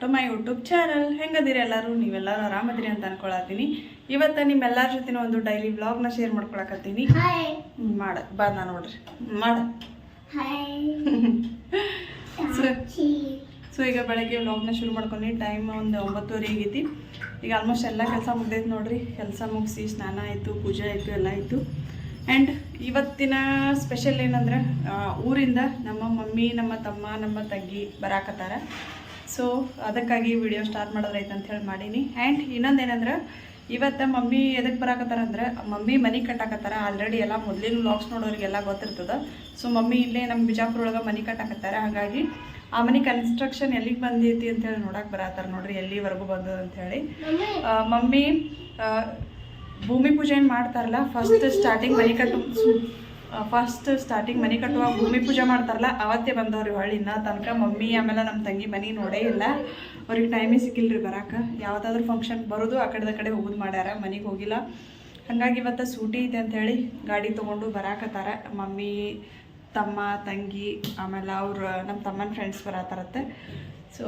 To my YouTube channel ಹೆಂಗದಿರಿ ಎಲ್ಲರೂ? ನೀವೆಲ್ಲರೂ ಆರಾಮದಿರಿ ಅಂತ ಅನ್ಕೊಳತ್ತೀನಿ. ಇವತ್ತು ನಿಮ್ಮೆಲ್ಲರ ಜೊತೆ ಒಂದು ಡೈಲಿ ವ್ಲಾಗ್ನ ಶೇರ್ ಮಾಡ್ಕೊಳಕತ್ತೀನಿ. ಮಾಡ ಬಾ ನಾ ನೋಡ್ರಿ. ಮಾಡ. ಸೊ ಈಗ ಬೆಳಗ್ಗೆ ವ್ಲಾಗ್ನ ಶುರು ಮಾಡ್ಕೊಂಡು. ಟೈಮ್ ಒಂದು ಒಂಬತ್ತುವರೆ ಆಗೈತಿ. ಈಗ ಆಲ್ಮೋಸ್ಟ್ ಎಲ್ಲ ಕೆಲಸ ಮುಗ್ದೈತೆ ನೋಡ್ರಿ. ಕೆಲಸ ಮುಗಿಸಿ ಸ್ನಾನ ಆಯಿತು ಪೂಜೆ ಆಯಿತು ಎಲ್ಲ ಆಯಿತು. ಆ್ಯಂಡ್ ಇವತ್ತಿನ ಸ್ಪೆಷಲ್ ಏನಂದ್ರೆ ಊರಿಂದ ನಮ್ಮ ಮಮ್ಮಿ ನಮ್ಮ ತಮ್ಮ ನಮ್ಮ ತಂಗಿ ಬರಾಕತ್ತಾರ. ಸೊ ಅದಕ್ಕಾಗಿ ವಿಡಿಯೋ ಸ್ಟಾರ್ಟ್ ಮಾಡೋದ್ರೈತೆ ಅಂತ ಹೇಳಿ ಮಾಡೀನಿ. ಆ್ಯಂಡ್ ಇನ್ನೊಂದೇನಂದ್ರೆ ಇವತ್ತು ಮಮ್ಮಿ ಎದಕ್ಕೆ ಬರಾಕತ್ತಾರ ಅಂದ್ರೆ ಮಮ್ಮಿ ಮನೆ ಕಟ್ಟಾಕತ್ತಾರ. ಆಲ್ರೆಡಿ ಎಲ್ಲ ಮೊದಲಿನ ವ್ಲಾಗ್ಸ್ ನೋಡೋರಿಗೆಲ್ಲ ಗೊತ್ತಿರ್ತದೆ. ಸೊ ಮಮ್ಮಿ ಇಲ್ಲೇ ನಮ್ಮ ಬಿಜಾಪುರ ಒಳಗೆ ಮನೆ ಕಟ್ಟಾಕತ್ತಾರೆ. ಹಾಗಾಗಿ ಆ ಮನೆ ಕನ್ಸ್ಟ್ರಕ್ಷನ್ ಎಲ್ಲಿಗೆ ಬಂದೈತಿ ಅಂತೇಳಿ ನೋಡಕ್ಕೆ ಬರತ್ತಾರ ನೋಡ್ರಿ ಎಲ್ಲಿವರೆಗೂ ಬಂದದ ಆ, ಮಮ್ಮಿ ಭೂಮಿ ಪೂಜೆ ಏನು ಮಾಡ್ತಾರಲ್ಲ ಫಸ್ಟ್ ಸ್ಟಾರ್ಟಿಂಗ್ ಮನೆ ಕಟ್ಟು ಫಸ್ಟ್ ಸ್ಟಾರ್ಟಿಂಗ್ ಮನೆ ಕಟ್ಟುವಾಗ ಭೂಮಿ ಪೂಜೆ ಮಾಡ್ತಾರಲ್ಲ, ಅವತ್ತೇ ಬಂದವ್ರಿ ಹೊಳ್ಳಿ ಇನ್ನ ತನಕ ಮಮ್ಮಿ, ಆಮೇಲೆ ನಮ್ಮ ತಂಗಿ ಮನೆ ನೋಡೇ ಇಲ್ಲ. ಅವ್ರಿಗೆ ಟೈಮೇ ಸಿಕ್ಕಿಲ್ರಿ ಬರಾಕ. ಯಾವುದಾದ್ರೂ ಫಂಕ್ಷನ್ ಬರೋದು, ಆ ಕಡೆದ ಕಡೆ ಹೋಗೋದು ಮಾಡ್ಯಾರ, ಮನೆಗೆ ಹೋಗಿಲ್ಲ. ಹಾಗಾಗಿ ಇವತ್ತು ಸೂಟಿ ಇದೆ ಅಂಥೇಳಿ ಗಾಡಿ ತೊಗೊಂಡು ಬರಾಕತ್ತಾರ. ಮಮ್ಮಿ, ತಮ್ಮ, ತಂಗಿ, ಆಮೇಲೆ ಅವ್ರ ನಮ್ಮ ತಮ್ಮನ ಫ್ರೆಂಡ್ಸ್ ಬರತ್ತಾರತ್ತೆ ಸೊ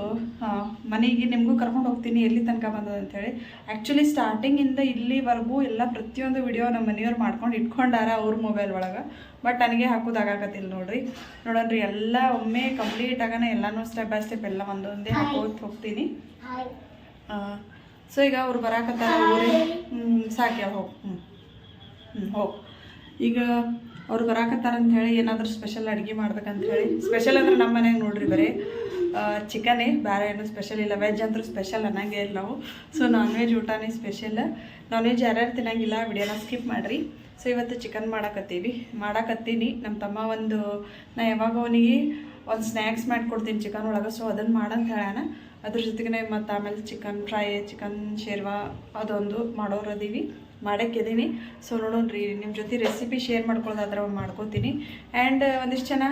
ಮನೆಗೆ ನಿಮಗೂ ಕರ್ಕೊಂಡು ಹೋಗ್ತೀನಿ ಎಲ್ಲಿ ತನಕ ಬಂದದ ಅಂಥೇಳಿ ಆ್ಯಕ್ಚುಲಿ ಸ್ಟಾರ್ಟಿಂಗಿಂದ ಇಲ್ಲಿವರೆಗೂ ಎಲ್ಲ ಪ್ರತಿಯೊಂದು ವಿಡಿಯೋ ನಮ್ಮ ಮನೆಯವ್ರು ಮಾಡ್ಕೊಂಡು ಇಟ್ಕೊಂಡಾರ ಅವ್ರ ಮೊಬೈಲ್ ಒಳಗೆ. ಬಟ್ ನನಗೆ ಹಾಕೋದಾಗತ್ತಿಲ್ಲ ನೋಡ್ರಿ. ನೋಡೋಣ್ರಿ ಎಲ್ಲ ಒಮ್ಮೆ ಕಂಪ್ಲೀಟ್ ಆಗೋಣ ಎಲ್ಲನೂ ಸ್ಟೆಪ್ ಬೈ ಸ್ಟೆಪ್ ಎಲ್ಲ ಒಂದೊಂದೇ ಹಾಕೋದು ಹೋಗ್ತೀನಿ. ಸೊ ಈಗ ಅವ್ರು ಬರಾಕತ್ತಾರ ಹ್ಞೂ ಸಾಕ್ಯ ಹೋಗಿ ಹ್ಞೂ ಹ್ಞೂ ಹೋಗಿ. ಈಗ ಅವ್ರು ಬರಾಕತ್ತಾರ ಹೇಳಿ ಏನಾದರೂ ಸ್ಪೆಷಲ್ ಅಡುಗೆ ಮಾಡ್ಬೇಕಂತ ಹೇಳಿ. ಸ್ಪೆಷಲ್ ಅಂದ್ರೆ ನಮ್ಮ ಮನೆಗೆ ನೋಡ್ರಿ ಬರೀ. ಚಿಕನೇ ಬೇರೆ ಏನು ಸ್ಪೆಷಲ್ ಇಲ್ಲ. ವೆಜ್ ಅಂತೂ ಸ್ಪೆಷಲ್ ಅನ್ನಂಗೆ ಇಲ್ಲ ನಾವು ಸೊ ನಾನ್ ವೆಜ್ ಊಟನೇ ಸ್ಪೆಷಲ್ ನಾನ್ ವೆಜ್ ಯಾರ್ಯಾರು ತಿನ್ನಂಗಿಲ್ಲ, ವಿಡಿಯೋನ ಸ್ಕಿಪ್ ಮಾಡಿರಿ. ಸೊ ಇವತ್ತು ಚಿಕನ್ ಮಾಡಕತ್ತೀವಿ. ಮಾಡಕತ್ತೀನಿ. ನಮ್ಮ ತಮ್ಮ ಒಂದು, ನಾ ಯಾವಾಗ ಅವನಿಗೆ ಒಂದು ಸ್ನ್ಯಾಕ್ಸ್ ಮಾಡಿಕೊಡ್ತೀನಿ ಚಿಕನ್ ಒಳಗೆ. ಸೊ ಅದನ್ನು ಮಾಡಂತ ಹೇಳೋಣ ಅದ್ರ ಜೊತೆಗೆ ಮತ್ತು ಆಮೇಲೆ ಚಿಕನ್ ಫ್ರೈ ಚಿಕನ್ ಶೇರ್ವಾ ಅದೊಂದು ಮಾಡೋರದೀವಿ. ಮಾಡೋಕ್ಕಿದ್ದೀನಿ ಸೊ ನೋಡೋಣ್ರಿ. ನಿಮ್ಮ ಜೊತೆ ರೆಸಿಪಿ ಶೇರ್ ಮಾಡ್ಕೊಳ್ಳೋದಾದ್ರೆ ಮಾಡ್ಕೋತೀನಿ. ಆ್ಯಂಡ್ ಒಂದಿಷ್ಟು ಜನ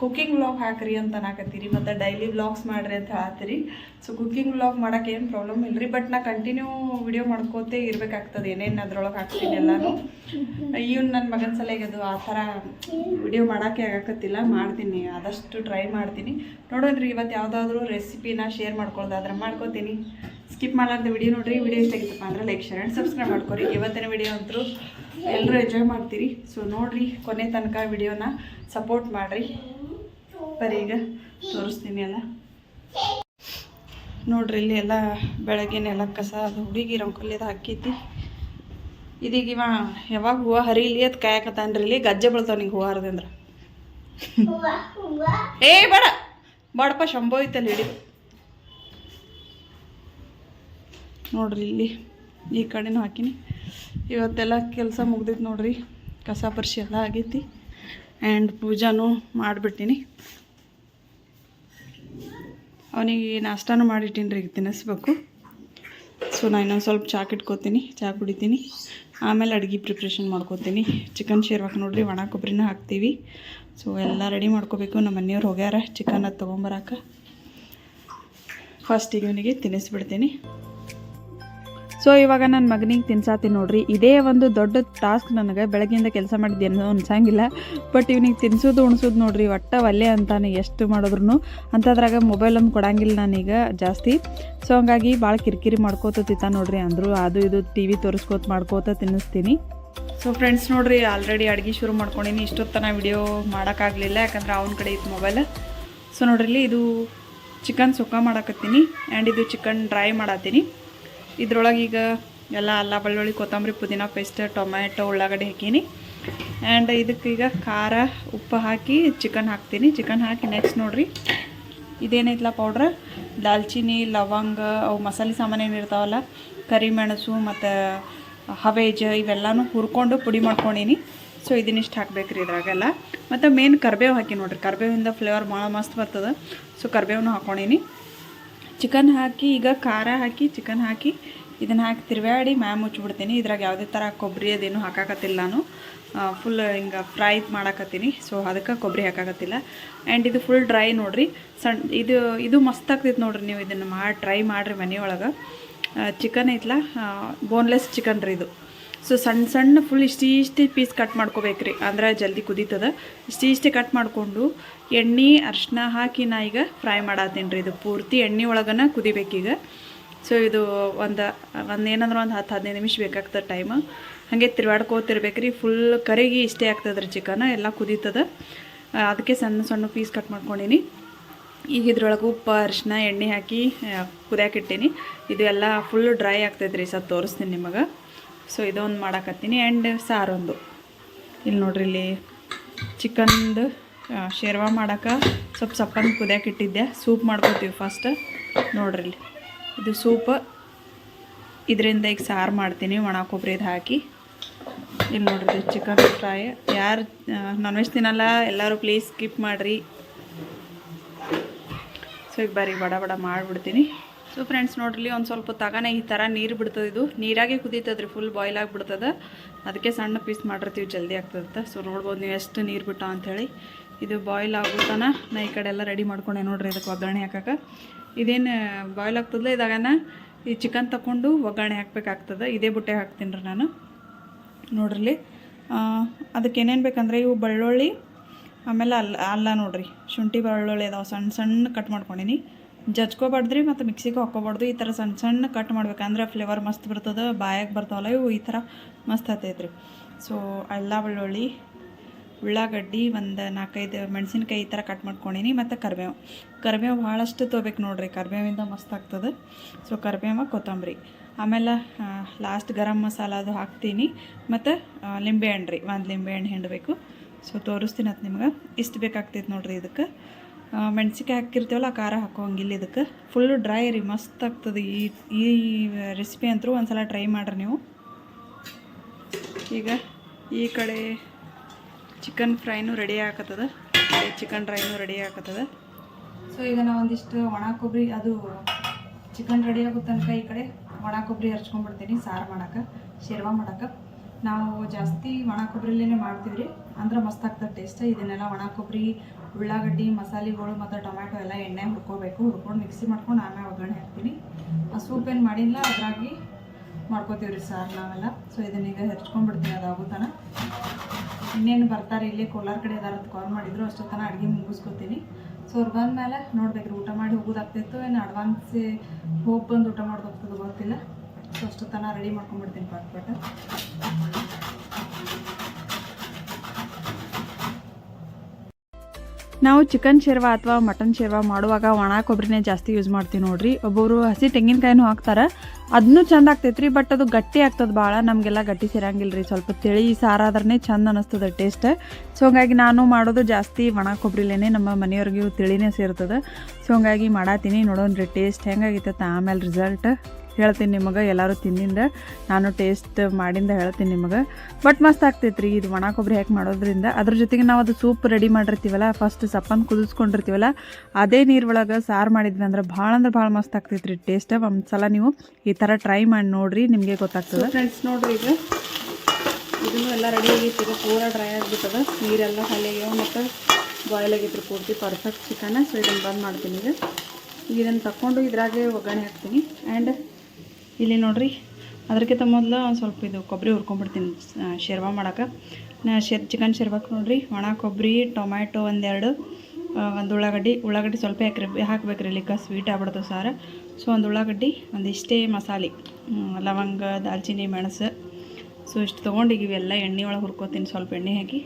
ಕುಕ್ಕಿಂಗ್ ವ್ಲಾಗ್ ಹಾಕ್ರಿ ಅಂತ ಅನ್ನಕತ್ತೀರಿ, ಮತ್ತು ಡೈಲಿ ವ್ಲಾಗ್ಸ್ ಮಾಡಿರಿ ಅಂತ ಹೇಳತ್ತೀರಿ. ಸೊ ಕುಕ್ಕಿಂಗ್ ವ್ಲಾಗ್ ಮಾಡೋಕೆ ಏನು ಪ್ರಾಬ್ಲಮ್ ಇಲ್ಲ ರೀ ಬಟ್ ನಾ ಕಂಟಿನ್ಯೂ ವಿಡಿಯೋ ಮಾಡ್ಕೋತೇ ಇರಬೇಕಾಗ್ತದೆ, ಏನೇನು ಅದ್ರೊಳಗೆ ಹಾಕ್ತೀನಿ ಎಲ್ಲಾನು. ಇವ್ನು ನನ್ನ ಮಗನ ಸಲಗೆ ಅದು ಆ ಥರ ವಿಡಿಯೋ ಮಾಡೋಕ್ಕೆ ಆಗಕತ್ತಿಲ್ಲ, ಮಾಡ್ತೀನಿ, ಆದಷ್ಟು ಟ್ರೈ ಮಾಡ್ತೀನಿ. ನೋಡೋಣ್ರಿ, ಇವತ್ತು ಯಾವುದಾದ್ರೂ ರೆಸಿಪಿನ ಶೇರ್ ಮಾಡ್ಕೊಳ್ದಾದ್ರೆ ಮಾಡ್ಕೋತೀನಿ. ಸ್ಕಿಪ್ ಮಾಡಲಾರ್ದ ವಿಡಿಯೋ ನೋಡ್ರಿ ವಿಡಿಯೋ ಇಷ್ಟ ಆಗಿತ್ತಪ್ಪ ಅಂದ್ರೆ ಲೈಕ್ ಶೇರ್ ಆ್ಯಂಡ್ ಸಬ್ಸ್ಕ್ರೈಬ್ ಮಾಡ್ಕೊರಿ. ಇವತ್ತಿನ ವಿಡಿಯೋ ಅಂತೂ ಎಲ್ಲರೂ ಎಂಜಾಯ್ ಮಾಡ್ತೀರಿ. ಸೊ ನೋಡ್ರಿ, ಕೊನೆ ತನಕ ವಿಡಿಯೋನ ಸಪೋರ್ಟ್ ಮಾಡಿರಿ. ಬರೀ ಈಗ ತೋರಿಸ್ತೀನಿ ಎಲ್ಲ ನೋಡ್ರಿ, ಇಲ್ಲಿ ಎಲ್ಲ ಬೆಳಗ್ಗೆನೆಲ್ಲ ಕಸ ಅದು ಹುಡುಗಿ ರಂಗೋಲಿ ಅದು ಹಾಕೈತಿ ಇದೀಗ ಇವ ಯಾವಾಗ ಹೂವು ಹರಿಲಿ ಅದು ಕಾಯಕತ್ತಾನ್ರಿ. ಇಲ್ಲಿ ಗಜ್ಜೆ ಬೀಳ್ತಾವ ನಿಂಗೆ ಹೂವು ಹರಿದಂದ್ರೆ ಏ, ಬೇಡ. ಬಾಡಪ್ಪ, ಶಂಭೋ ಐತಲ್ಲ ಹಿಡಿದು. ನೋಡ್ರಿ, ಇಲ್ಲಿ ಈ ಕಡೆನೂ ಹಾಕಿನಿ. ಇವತ್ತೆಲ್ಲ ಕೆಲಸ ಮುಗ್ದೈತೆ ನೋಡ್ರಿ, ಕಸ ಪರಿಶಿ ಎಲ್ಲ ಆಗೈತಿ. ಆ್ಯಂಡ್ ಪೂಜಾನೂ ಮಾಡಿಬಿಟ್ಟಿನಿ. ಅವನಿಗೆ ನಾಷ್ಟಾನು ಮಾಡಿಟ್ಟಿನಿ ರೀ ತಿನ್ನಿಸ್ಬೇಕು. ಸೊ ನಾನು ಇನ್ನೊಂದು ಸ್ವಲ್ಪ ಚಾಕ್ ಇಟ್ಕೋತೀನಿ ಚಾ ಕುಡಿತೀನಿ. ಆಮೇಲೆ ಅಡುಗೆ ಪ್ರಿಪ್ರೇಷನ್ ಮಾಡ್ಕೋತೀನಿ. ಚಿಕನ್ ಶೇರ್ವಾಕ್ ನೋಡ್ರಿ, ಒಣ ಕೊಬ್ಬರಿನ ಹಾಕ್ತೀವಿ. ಸೊ ಎಲ್ಲ ರೆಡಿ ಮಾಡ್ಕೋಬೇಕು. ನಮ್ಮ ಮನೆಯವ್ರು ಹೋಗ್ಯಾರ ಚಿಕನ್ ಅದು ತೊಗೊಂಬರಾಕ. ಫಸ್ಟಿಗೆ ಇವನಿಗೆ ತಿನ್ನಿಸ್ಬಿಡ್ತೀನಿ. ಸೊ ಇವಾಗ ನನ್ನ ಮಗನಿಗೆ ತಿನ್ಸಾತೀನಿ ನೋಡ್ರಿ. ಇದೇ ಒಂದು ದೊಡ್ಡ ಟಾಸ್ಕ್ ನನಗೆ ಬೆಳಗ್ಗೆಯಿಂದ ಕೆಲಸ ಮಾಡಿದ್ದೇನೋ ಅನ್ಸಂಗಿಲ್ಲ. ಬಟ್ ಇವನಿಗೆ ತಿನ್ಸೋದು, ಉಣ್ಸೋದು ನೋಡ್ರಿ, ಒಟ್ಟ ಒಲ್ಲೆ ಅಂತಾನೆ ಎಷ್ಟು ಮಾಡಿದ್ರು ಅಂಥದ್ರಾಗ ಮೊಬೈಲ್ ಒಂದು ಕೊಡಂಗಿಲ್ಲ ನಾನೀಗ ಜಾಸ್ತಿ. ಸೊ ಹಂಗಾಗಿ ಭಾಳ ಕಿರಿಕಿರಿ ಮಾಡ್ಕೋತ ತಿತ್ತ ನೋಡ್ರಿ ಅಂದರು. ಅದು ಇದು ಟಿ ವಿ ತೋರಿಸ್ಕೋತ ಮಾಡ್ಕೋತ ತಿನ್ನಿಸ್ತೀನಿ. ಸೊ ಫ್ರೆಂಡ್ಸ್ ನೋಡ್ರಿ ಆಲ್ರೆಡಿ ಅಡುಗೆ ಶುರು ಮಾಡ್ಕೊಂಡಿನಿ. ಇಷ್ಟೊತ್ತನ ವಿಡಿಯೋ ಮಾಡೋಕ್ಕಾಗಲಿಲ್ಲ, ಯಾಕಂದ್ರೆ ಅವನ ಕಡೆ ಇತ್ತು ಮೊಬೈಲ್ ಸೊ ನೋಡ್ರಿ ಇದು ಚಿಕನ್ ಸುಕ್ಕ ಮಾಡಕತ್ತೀನಿ. ಆ್ಯಂಡ್ ಇದು ಚಿಕನ್ ಡ್ರೈ ಮಾಡತ್ತೀನಿ ಇದ್ರೊಳಗೆ ಈಗ ಎಲ್ಲ ಅಲ್ಲ ಬೆಳ್ಳುಳ್ಳಿ ಕೊತ್ತಂಬರಿ, ಪುದೀನ ಪೇಸ್ಟ್, ಟೊಮ್ಯಾಟೊ, ಉಳ್ಳಾಗಡ್ಡೆ ಹಾಕೀನಿ. ಆ್ಯಂಡ್ ಇದಕ್ಕೆ ಈಗ ಖಾರ, ಉಪ್ಪು ಹಾಕಿ ಚಿಕನ್ ಹಾಕ್ತೀನಿ. ಚಿಕನ್ ಹಾಕಿ ನೆಕ್ಸ್ಟ್ ನೋಡಿರಿ ಇದೇನೈತಲ್ಲ ಪೌಡ್ರ್ ದಾಲ್ಚಿನ್ನಿ ಲವಂಗ, ಅವು ಮಸಾಲೆ ಸಾಮಾನು ಏನಿರ್ತಾವಲ್ಲ ಕರಿಮೆಣಸು ಮತ್ತು ಹವೇಜ್ ಇವೆಲ್ಲನೂ ಹುರ್ಕೊಂಡು ಪುಡಿ ಮಾಡ್ಕೊಂಡೀನಿ. ಸೊ ಇದನ್ನಿಷ್ಟು ಹಾಕ್ಬೇಕ್ರಿ ಇದ್ರಾಗೆಲ್ಲ. ಮತ್ತು ಮೇನ್ ಕರ್ಬೇವು ಹಾಕಿ ನೋಡ್ರಿ. ಕರ್ಬೇವಿಂದ ಫ್ಲೇವರ್ ಭಾಳ ಮಸ್ತ್ ಬರ್ತದೆ. ಸೊ ಕರ್ಬೇವನ್ನು ಹಾಕ್ಕೊಂಡೀನಿ ಚಿಕನ್ ಹಾಕಿ, ಈಗ ಖಾರ ಹಾಕಿ, ಚಿಕನ್ ಹಾಕಿ, ಇದನ್ನು ಹಾಕಿ ತಿರುವಾಡಿ ಮ್ಯಾಮ್ ಮುಚ್ಚಿಬಿಡ್ತೀನಿ. ಇದ್ರಾಗ ಯಾವುದೇ ಥರ ಕೊಬ್ಬರಿ ಅದೇನು ಹಾಕಾಕತ್ತಿಲ್ಲ ನಾನು. ಫುಲ್ ಹಿಂಗೆ ಫ್ರೈ ಮಾಡಾಕತ್ತೀನಿ. ಸೊ ಅದಕ್ಕೆ ಕೊಬ್ಬರಿ ಹಾಕಾಕತ್ತಿಲ್ಲ. ಆ್ಯಂಡ್ ಇದು ಫುಲ್ ಡ್ರೈ ನೋಡ್ರಿ. ಸಣ್ಣ ಇದು ಇದು ಮಸ್ತ್ ಆಗ್ತೈತೆ ನೋಡ್ರಿ ನೀವು ಇದನ್ನು ಮಾಡಿ ಟ್ರೈ ಮಾಡಿರಿ ಮನೆಯೊಳಗೆ. ಚಿಕನ್ ಐತ್ಲ? ಬೋನ್ಲೆಸ್ ಚಿಕನ್ ರೀ ಇದು. ಸೊ ಸಣ್ಣ ಸಣ್ಣ ಫುಲ್ ಇಷ್ಟು ಇಷ್ಟು ಪೀಸ್ ಕಟ್ ಮಾಡ್ಕೋಬೇಕ್ರಿ. ಅಂದ್ರೆ ಜಲ್ದಿ ಕುದೀತದ. ಇಷ್ಟು ಇಷ್ಟೇ ಕಟ್ ಮಾಡಿಕೊಂಡು ಎಣ್ಣೆ, ಅರ್ಶಿನ ಹಾಕಿ ನಾ ಈಗ ಫ್ರೈ ಮಾಡತ್ತೀನಿ ರೀ ಇದು ಪೂರ್ತಿ ಎಣ್ಣೆ ಒಳಗನ ಕುದಿಬೇಕೀಗ. ಸೊ ಇದು ಒಂದು ಒಂದು ಏನಂದ್ರೆ ಒಂದು ಹತ್ತು ಹದಿನೈದು ನಿಮಿಷ ಬೇಕಾಗ್ತದೆ ಟೈಮ್ ಹಾಗೆ ತಿರ್ವಾಡ್ಕೋತಿರ್ಬೇಕ್ರಿ. ಫುಲ್ ಕರಿಗಿ ಇಷ್ಟೇ ಆಗ್ತದೆ ರೀ ಚಿಕನ್. ಎಲ್ಲ ಕುದೀತದ. ಅದಕ್ಕೆ ಸಣ್ಣ ಸಣ್ಣ ಪೀಸ್ ಕಟ್ ಮಾಡ್ಕೊಂಡೀನಿ. ಈಗ ಇದ್ರೊಳಗೆ ಉಪ್ಪು, ಅರಿಶಿನ, ಎಣ್ಣೆ ಹಾಕಿ ಕುದಿಯಾಕಿಟ್ಟೀನಿ ಇದು ಎಲ್ಲ ಫುಲ್ ಡ್ರೈ ಆಗ್ತೈತೆ ರೀ ಸರ್ ತೋರಿಸ್ತೀನಿ ನಿಮಗೆ. ಸೊ ಇದೊಂದು ಮಾಡಾಕತ್ತೀನಿ. ಆ್ಯಂಡ್ ಸಾರೊಂದು. ಇಲ್ಲಿ ನೋಡ್ರಿ ಇಲ್ಲಿ ಚಿಕನ್ದು ಶೇರ್ವಾ ಮಾಡಕ್ಕೆ ಸ್ವಲ್ಪ ಸಪ್ಪನ್ ಕುದಿಯಕ್ಕೆ ಇಟ್ಟಿದ್ದೆ. ಸೂಪ್ ಮಾಡ್ಕೋತೀವಿ ಫಸ್ಟ್ ನೋಡ್ರಿ ಇಲ್ಲಿ. ಇದು ಸೂಪ್ ಇದರಿಂದ ಈಗ ಸಾರು ಮಾಡ್ತೀನಿ. ಒಣ ಕೊಬ್ಬರಿದು ಹಾಕಿ. ಇಲ್ಲಿ ನೋಡ್ರಿ ಚಿಕನ್ ಫ್ರೈ ಯಾರು ನಾನ್ ವೆಜ್ ತಿನ್ನಲ್ಲ, ಎಲ್ಲರೂ ಪ್ಲೀಸ್ ಸ್ಕಿಪ್ ಮಾಡಿರಿ. ಸೊ ಈಗ ಬರೀ ಬಡ ಬಡ ಮಾಡಿಬಿಡ್ತೀನಿ. ಸೊ ಫ್ರೆಂಡ್ಸ್ ನೋಡ್ರಿ, ಒಂದು ಸ್ವಲ್ಪ ತಗನೆ ಈ ಥರ ನೀರು ಬಿಡ್ತದೆ ಇದು. ನೀರಾಗೆ ಕುದೀತದ್ರಿ ಫುಲ್ ಬಾಯ್ಲ್ ಆಗಿಬಿಡ್ತದೆ ಅದಕ್ಕೆ ಸಣ್ಣ ಪೀಸ್ ಮಾಡಿರ್ತೀವಿ ಜಲ್ದಿ ಆಗ್ತದೆ ಸೊ ನೋಡ್ಬೋದು ನೀವು ಎಷ್ಟು ನೀರು ಬಿಟ್ಟ ಅಂಥೇಳಿ ಇದು ಬಾಯ್ಲ್ ಆಗುತ್ತಾನ ನಾ ಈ ಕಡೆ ಎಲ್ಲ ರೆಡಿ ಮಾಡ್ಕೊಂಡೆ ನೋಡ್ರಿ ಇದಕ್ಕೆ ಒಗ್ಗರಣೆ ಹಾಕಕ್ಕೆ ಇದೇನು ಬಾಯ್ಲ್ ಆಗ್ತದಲ್ಲ ಇದಾಗನ? ಈ ಚಿಕನ್ ತಗೊಂಡು ಒಗ್ಗರಣೆ ಹಾಕ್ಬೇಕಾಗ್ತದೆ. ಇದೇ ಬುಟ್ಟೆ ಹಾಕ್ತೀನಿ ರೀ ನಾನು. ನೋಡ್ರಿ ಅದಕ್ಕೆ ಏನೇನು ಬೇಕಂದ್ರೆ ಇವು ಬೆಳ್ಳುಳ್ಳಿ, ಆಮೇಲೆ ಅಲ್ಲ ಅಲ್ಲ ನೋಡ್ರಿ. ಶುಂಠಿ ಬೆಳ್ಳುಳ್ಳಿ ಅದಾವೆ ಸಣ್ಣ ಸಣ್ಣ ಕಟ್ ಮಾಡ್ಕೊಂಡೀನಿ. ಜಜ್ಕೋಬಾರ್ದ್ರಿ ಮತ್ತು ಮಿಕ್ಸಿಗೆ ಹಾಕ್ಕೊಬಾರ್ದು. ಈ ಥರ ಸಣ್ಣ ಸಣ್ಣ ಕಟ್ ಮಾಡ್ಬೇಕಂದ್ರೆ ಫ್ಲೇವರ್ ಮಸ್ತ್ ಬರ್ತದೆ, ಬಾಯಾಗೆ ಬರ್ತಾವಲ್ಲ ಇವು, ಈ ಥರ ಮಸ್ತ್ ಹತ್ತೈತ್ರಿ ಸೊ ಅಲ್ಲ ಬೆಳ್ಳುಳ್ಳಿ, ಉಳ್ಳಾಗಡ್ಡಿ ಒಂದು ನಾಲ್ಕೈದು ಮೆಣಸಿನ್ಕಾಯಿ ಈ ಥರ ಕಟ್ ಮಾಡ್ಕೊಂಡೀನಿ, ಮತ್ತು ಕರಿಬೇವು. ಕರಿಬೇವು ಭಾಳಷ್ಟು ತೊಗೋಬೇಕು ನೋಡ್ರಿ, ಕರಿಬೇವಿಂದ ಮಸ್ತ್ ಆಗ್ತದೆ. ಸೊ ಕರ್ಬೇವ, ಕೊತ್ತಂಬರಿ. ಆಮೇಲೆ ಲಾಸ್ಟ್ ಗರಂ ಮಸಾಲ ಅದು ಹಾಕ್ತೀನಿ, ಮತ್ತು ಲಿಂಬೆಹಣ್ಣು ರೀ, ಒಂದು ಲಿಂಬೆ ಹಣ್ಣು ಹಿಂಡಬೇಕು. ಸೊ ತೋರಿಸ್ತೀನಿ ಅದು ನಿಮ್ಗೆ. ಇಷ್ಟು ಬೇಕಾಗ್ತೈತೆ ನೋಡಿರಿ ಇದಕ್ಕೆ. ಮೆಣಸಿನ್ಕಾಯಿ ಹಾಕಿರ್ತೀವಲ್ಲ, ಆ ಖಾರ ಹಾಕೋಂಗಿಲ್ಲ ಇದಕ್ಕೆ. ಫುಲ್ ಡ್ರೈ ರೀ, ಮಸ್ತ್ ಆಗ್ತದೆ. ಈ ಈ ರೆಸಿಪಿ ಅಂತೂ ಒಂದ್ಸಲ ಟ್ರೈ ಮಾಡ್ರಿ ನೀವು. ಈಗ ಈ ಕಡೆ ಚಿಕನ್ ಫ್ರೈನೂ ರೆಡಿ ಆಗತ್ತದ. ಚಿಕನ್ ಡ್ರೈನೂ ರೆಡಿ ಆಗತ್ತದ. ಸೊ ಈಗ ನಾವು ಒಂದಿಷ್ಟು ಒಣ ಕೊಬ್ಬರಿ ಅದು ಚಿಕನ್ ರೆಡಿ ಆಗೋ ತನಕ ಈ ಕಡೆ ಒಣ ಕೊಬ್ಬರಿ ಹರ್ಚ್ಕೊಂಡ್ಬಿಡ್ತೀನಿ ಸಾರು ಮಾಡೋಕೆ, ಶೇರ್ವಾ ಮಾಡೋಕೆ. ನಾವು ಜಾಸ್ತಿ ಒಣ ಕೊಬ್ಬರಿಲೇ ಮಾಡ್ತೀವಿ ರೀ ಅಂದ್ರೆ ಮಸ್ತ್ ಆಗ್ತದೆ ಟೇಸ್ಟ್ ಇದನ್ನೆಲ್ಲ ಒಣ ಕೊಬ್ಬರಿ ಉಳ್ಳಾಗಡ್ಡಿ, ಮಸಾಲೆಗಳು ಮತ್ತು ಟೊಮ್ಯಾಟೊ ಎಲ್ಲ ಎಣ್ಣೆ ಹುರ್ಕೋಬೇಕು. ಹುರ್ಕೊಂಡು ಮಿಕ್ಸಿ ಮಾಡ್ಕೊಂಡು ಆಮೇಲೆ ಒಗ್ಗರಣೆ ಹಾಕ್ತೀನಿ. ಆ ಸೂಪ್ ಏನು ಮಾಡಿಲ್ಲ, ಅದ್ರಾಗಿ ಮಾಡ್ಕೋತೀವಿ ರೀ ಸಾರು ನಾವೆಲ್ಲ. ಸೊ ಇದನ್ನೀಗ ಹೆಚ್ಕೊಂಡ್ಬಿಡ್ತೀನಿ ಅದು ಆಗುತ್ತಾನ ಇನ್ನೇನು ಬರ್ತಾರೆ ಇಲ್ಲಿ, ಕೋಲಾರ ಕಡೆ ಅಂತ ಕಾಲ್ ಮಾಡಿದ್ರು, ಅಷ್ಟೊತ್ತನ ಅಡುಗೆ ಮುಗಿಸ್ಕೊತೀನಿ. ಸೊ ಅವ್ರು ಬಂದಮೇಲೆ ನೋಡ್ಬೇಕ್ರಿ, ಊಟ ಮಾಡಿ ಹೋಗೋದಾಗ್ತಿತ್ತು. ಏನು ಅಡ್ವಾನ್ಸ್ ಹೋಗಿ ಬಂದು ಊಟ ಮಾಡೋದಾಗ್ತದೆ ಗೊತ್ತಿಲ್ಲ. ಸೊ ಅಷ್ಟೊತ್ತನ ರೆಡಿ ಮಾಡ್ಕೊಂಡ್ಬಿಡ್ತೀನಿ ಪಾಟ್ ಪಟ್ ನಾವು ಚಿಕನ್ ಶೇರ್ವ ಅಥವಾ ಮಟನ್ ಶೇರ್ವ ಮಾಡುವಾಗ ಒಣ ಕೊಬ್ಬರಿನೇ ಜಾಸ್ತಿ ಯೂಸ್ ಮಾಡ್ತೀವಿ ನೋಡ್ರಿ. ಒಬ್ಬೊಬ್ರು ಹಸಿ ತೆಂಗಿನಕಾಯಿನೂ ಹಾಕ್ತಾರೆ. ಅದನ್ನೂ ಚಂದ ಆಗ್ತೈತ್ರಿ ಬಟ್ ಅದು ಗಟ್ಟಿ ಆಗ್ತದೆ ಭಾಳ ನಮಗೆಲ್ಲ ಗಟ್ಟಿ ಸೇರಂಗಿಲ್ಲ ಸ್ವಲ್ಪ ತಿಳಿ ಸಾರಾದ್ರೆ ಚಂದ ಅನ್ನಿಸ್ತದೆ ಟೇಸ್ಟ್ ಸೊ ಹಂಗಾಗಿ ನಾನು ಮಾಡೋದು ಜಾಸ್ತಿ ಒಣ ಕೊಬ್ಬರಿಲೇನೆ ನಮ್ಮ ಮನೆಯವ್ರಿಗೂ ತಿಳಿನೇ ಸೇರ್ತದೆ. ಸೊ ಹಂಗಾಗಿ ನೋಡೋನ್ ರೀ ಟೇಸ್ಟ್ ಹೆಂಗಾಗಿತ್ತ ಆಮೇಲೆ ರಿಸಲ್ಟ್ ಹೇಳ್ತೀನಿ ನಿಮಗೆ, ಎಲ್ಲರೂ ತಿಂದಿಂದ ನಾನು ಟೇಸ್ಟ್ ಮಾಡಿಂದ ಹೇಳ್ತೀನಿ ನಿಮಗೆ. ಬಟ್ ಮಸ್ತ್ ಆಗ್ತೈತೆ ರೀ ಇದು ಒಣ ಕೊಬ್ಬರಿ ಹಾಕಿ ಮಾಡೋದ್ರಿಂದ. ಅದ್ರ ಜೊತೆಗೆ ನಾವು ಅದು ಸೂಪ್ ರೆಡಿ ಮಾಡಿರ್ತೀವಲ್ಲ ಫಸ್ಟ್ ಸಪ್ಪನ್ ಕುದಿಸ್ಕೊಂಡಿರ್ತೀವಲ್ಲ, ಅದೇ ನೀರು ಒಳಗೆ ಸಾರು ಮಾಡಿದ್ವಿ ಅಂದ್ರೆ ಭಾಳ ಅಂದ್ರೆ ಭಾಳ ಮಸ್ತ್ ಆಗ್ತೈತೆ ರೀ ಟೇಸ್ಟ್ ಒಂದು ಸಲ ನೀವು ಈ ಥರ ಟ್ರೈ ಮಾಡಿ ನೋಡಿರಿ, ನಿಮಗೆ ಗೊತ್ತಾಗ್ತದೆ. ಫ್ರೆಂಡ್ಸ್ ನೋಡಿರಿ ಈಗ. ಇದನ್ನು ಎಲ್ಲ ರೆಡಿ ಆಗೈತಿ ಪೂರ ಡ್ರೈ ಆಗಿಬಿಟ್ಟದ. ನೀರೆಲ್ಲ ಆಗ್ಯಾವ ಮತ್ತು ಬಾಯ್ಲ್ ಆಗೈತ್ರಿ ಪೂರ್ತಿ ಪರ್ಫೆಕ್ಟ್ ಚಿಕನ್ ಸೊ ಇದನ್ನು ಬಂದ್ ಮಾಡ್ತೀನಿ ಈಗ. ಇದನ್ನು ತಗೊಂಡು ಇದ್ರಾಗೆ ಒಗ್ಗರಣೆ ಹಾಕ್ತೀನಿ. ಆ್ಯಂಡ್ ಇಲ್ಲಿ ನೋಡಿರಿ. ಅದಕ್ಕಿಂತ ಮೊದಲು ಒಂದು ಸ್ವಲ್ಪ ಇದು ಕೊಬ್ಬರಿ ಹುರ್ಕೊಂಡ್ಬಿಡ್ತೀನಿ ಶೇರ್ವ ಮಾಡೋಕೆ. ನಾ ಶೇರ್, ಚಿಕನ್ ಶೇರ್ವಕ್ಕೆ ನೋಡಿರಿ. ಒಣ, ಕೊಬ್ಬರಿ, ಟೊಮ್ಯಾಟೊ ಒಂದೆರಡು ಒಂದು ಉಳ್ಳಾಗಡ್ಡಿ. ಉಳ್ಳಾಗಡ್ಡಿ ಸ್ವಲ್ಪ ಹಾಕ್ರಿ, ಹಾಕ್ಬೇಕ್ರಿ ಇಲ್ಲಿಕ ಸ್ವೀಟ್ ಆಗ್ಬಿಡ್ತು ಸಾರ. ಸೊ ಒಂದು ಉಳ್ಳಾಗಡ್ಡಿ ಒಂದಿಷ್ಟೇ ಮಸಾಲೆ ಲವಂಗ, ದಾಲ್ಚಿನ್ನಿ, ಮೆಣಸು. ಸೊ ಇಷ್ಟು ತೊಗೊಂಡಿದ್ದೀವಿ ಎಲ್ಲ ಎಣ್ಣೆ ಒಳಗೆ ಹುರ್ಕೋತೀನಿ, ಸ್ವಲ್ಪ ಎಣ್ಣೆ ಹಾಕಿ.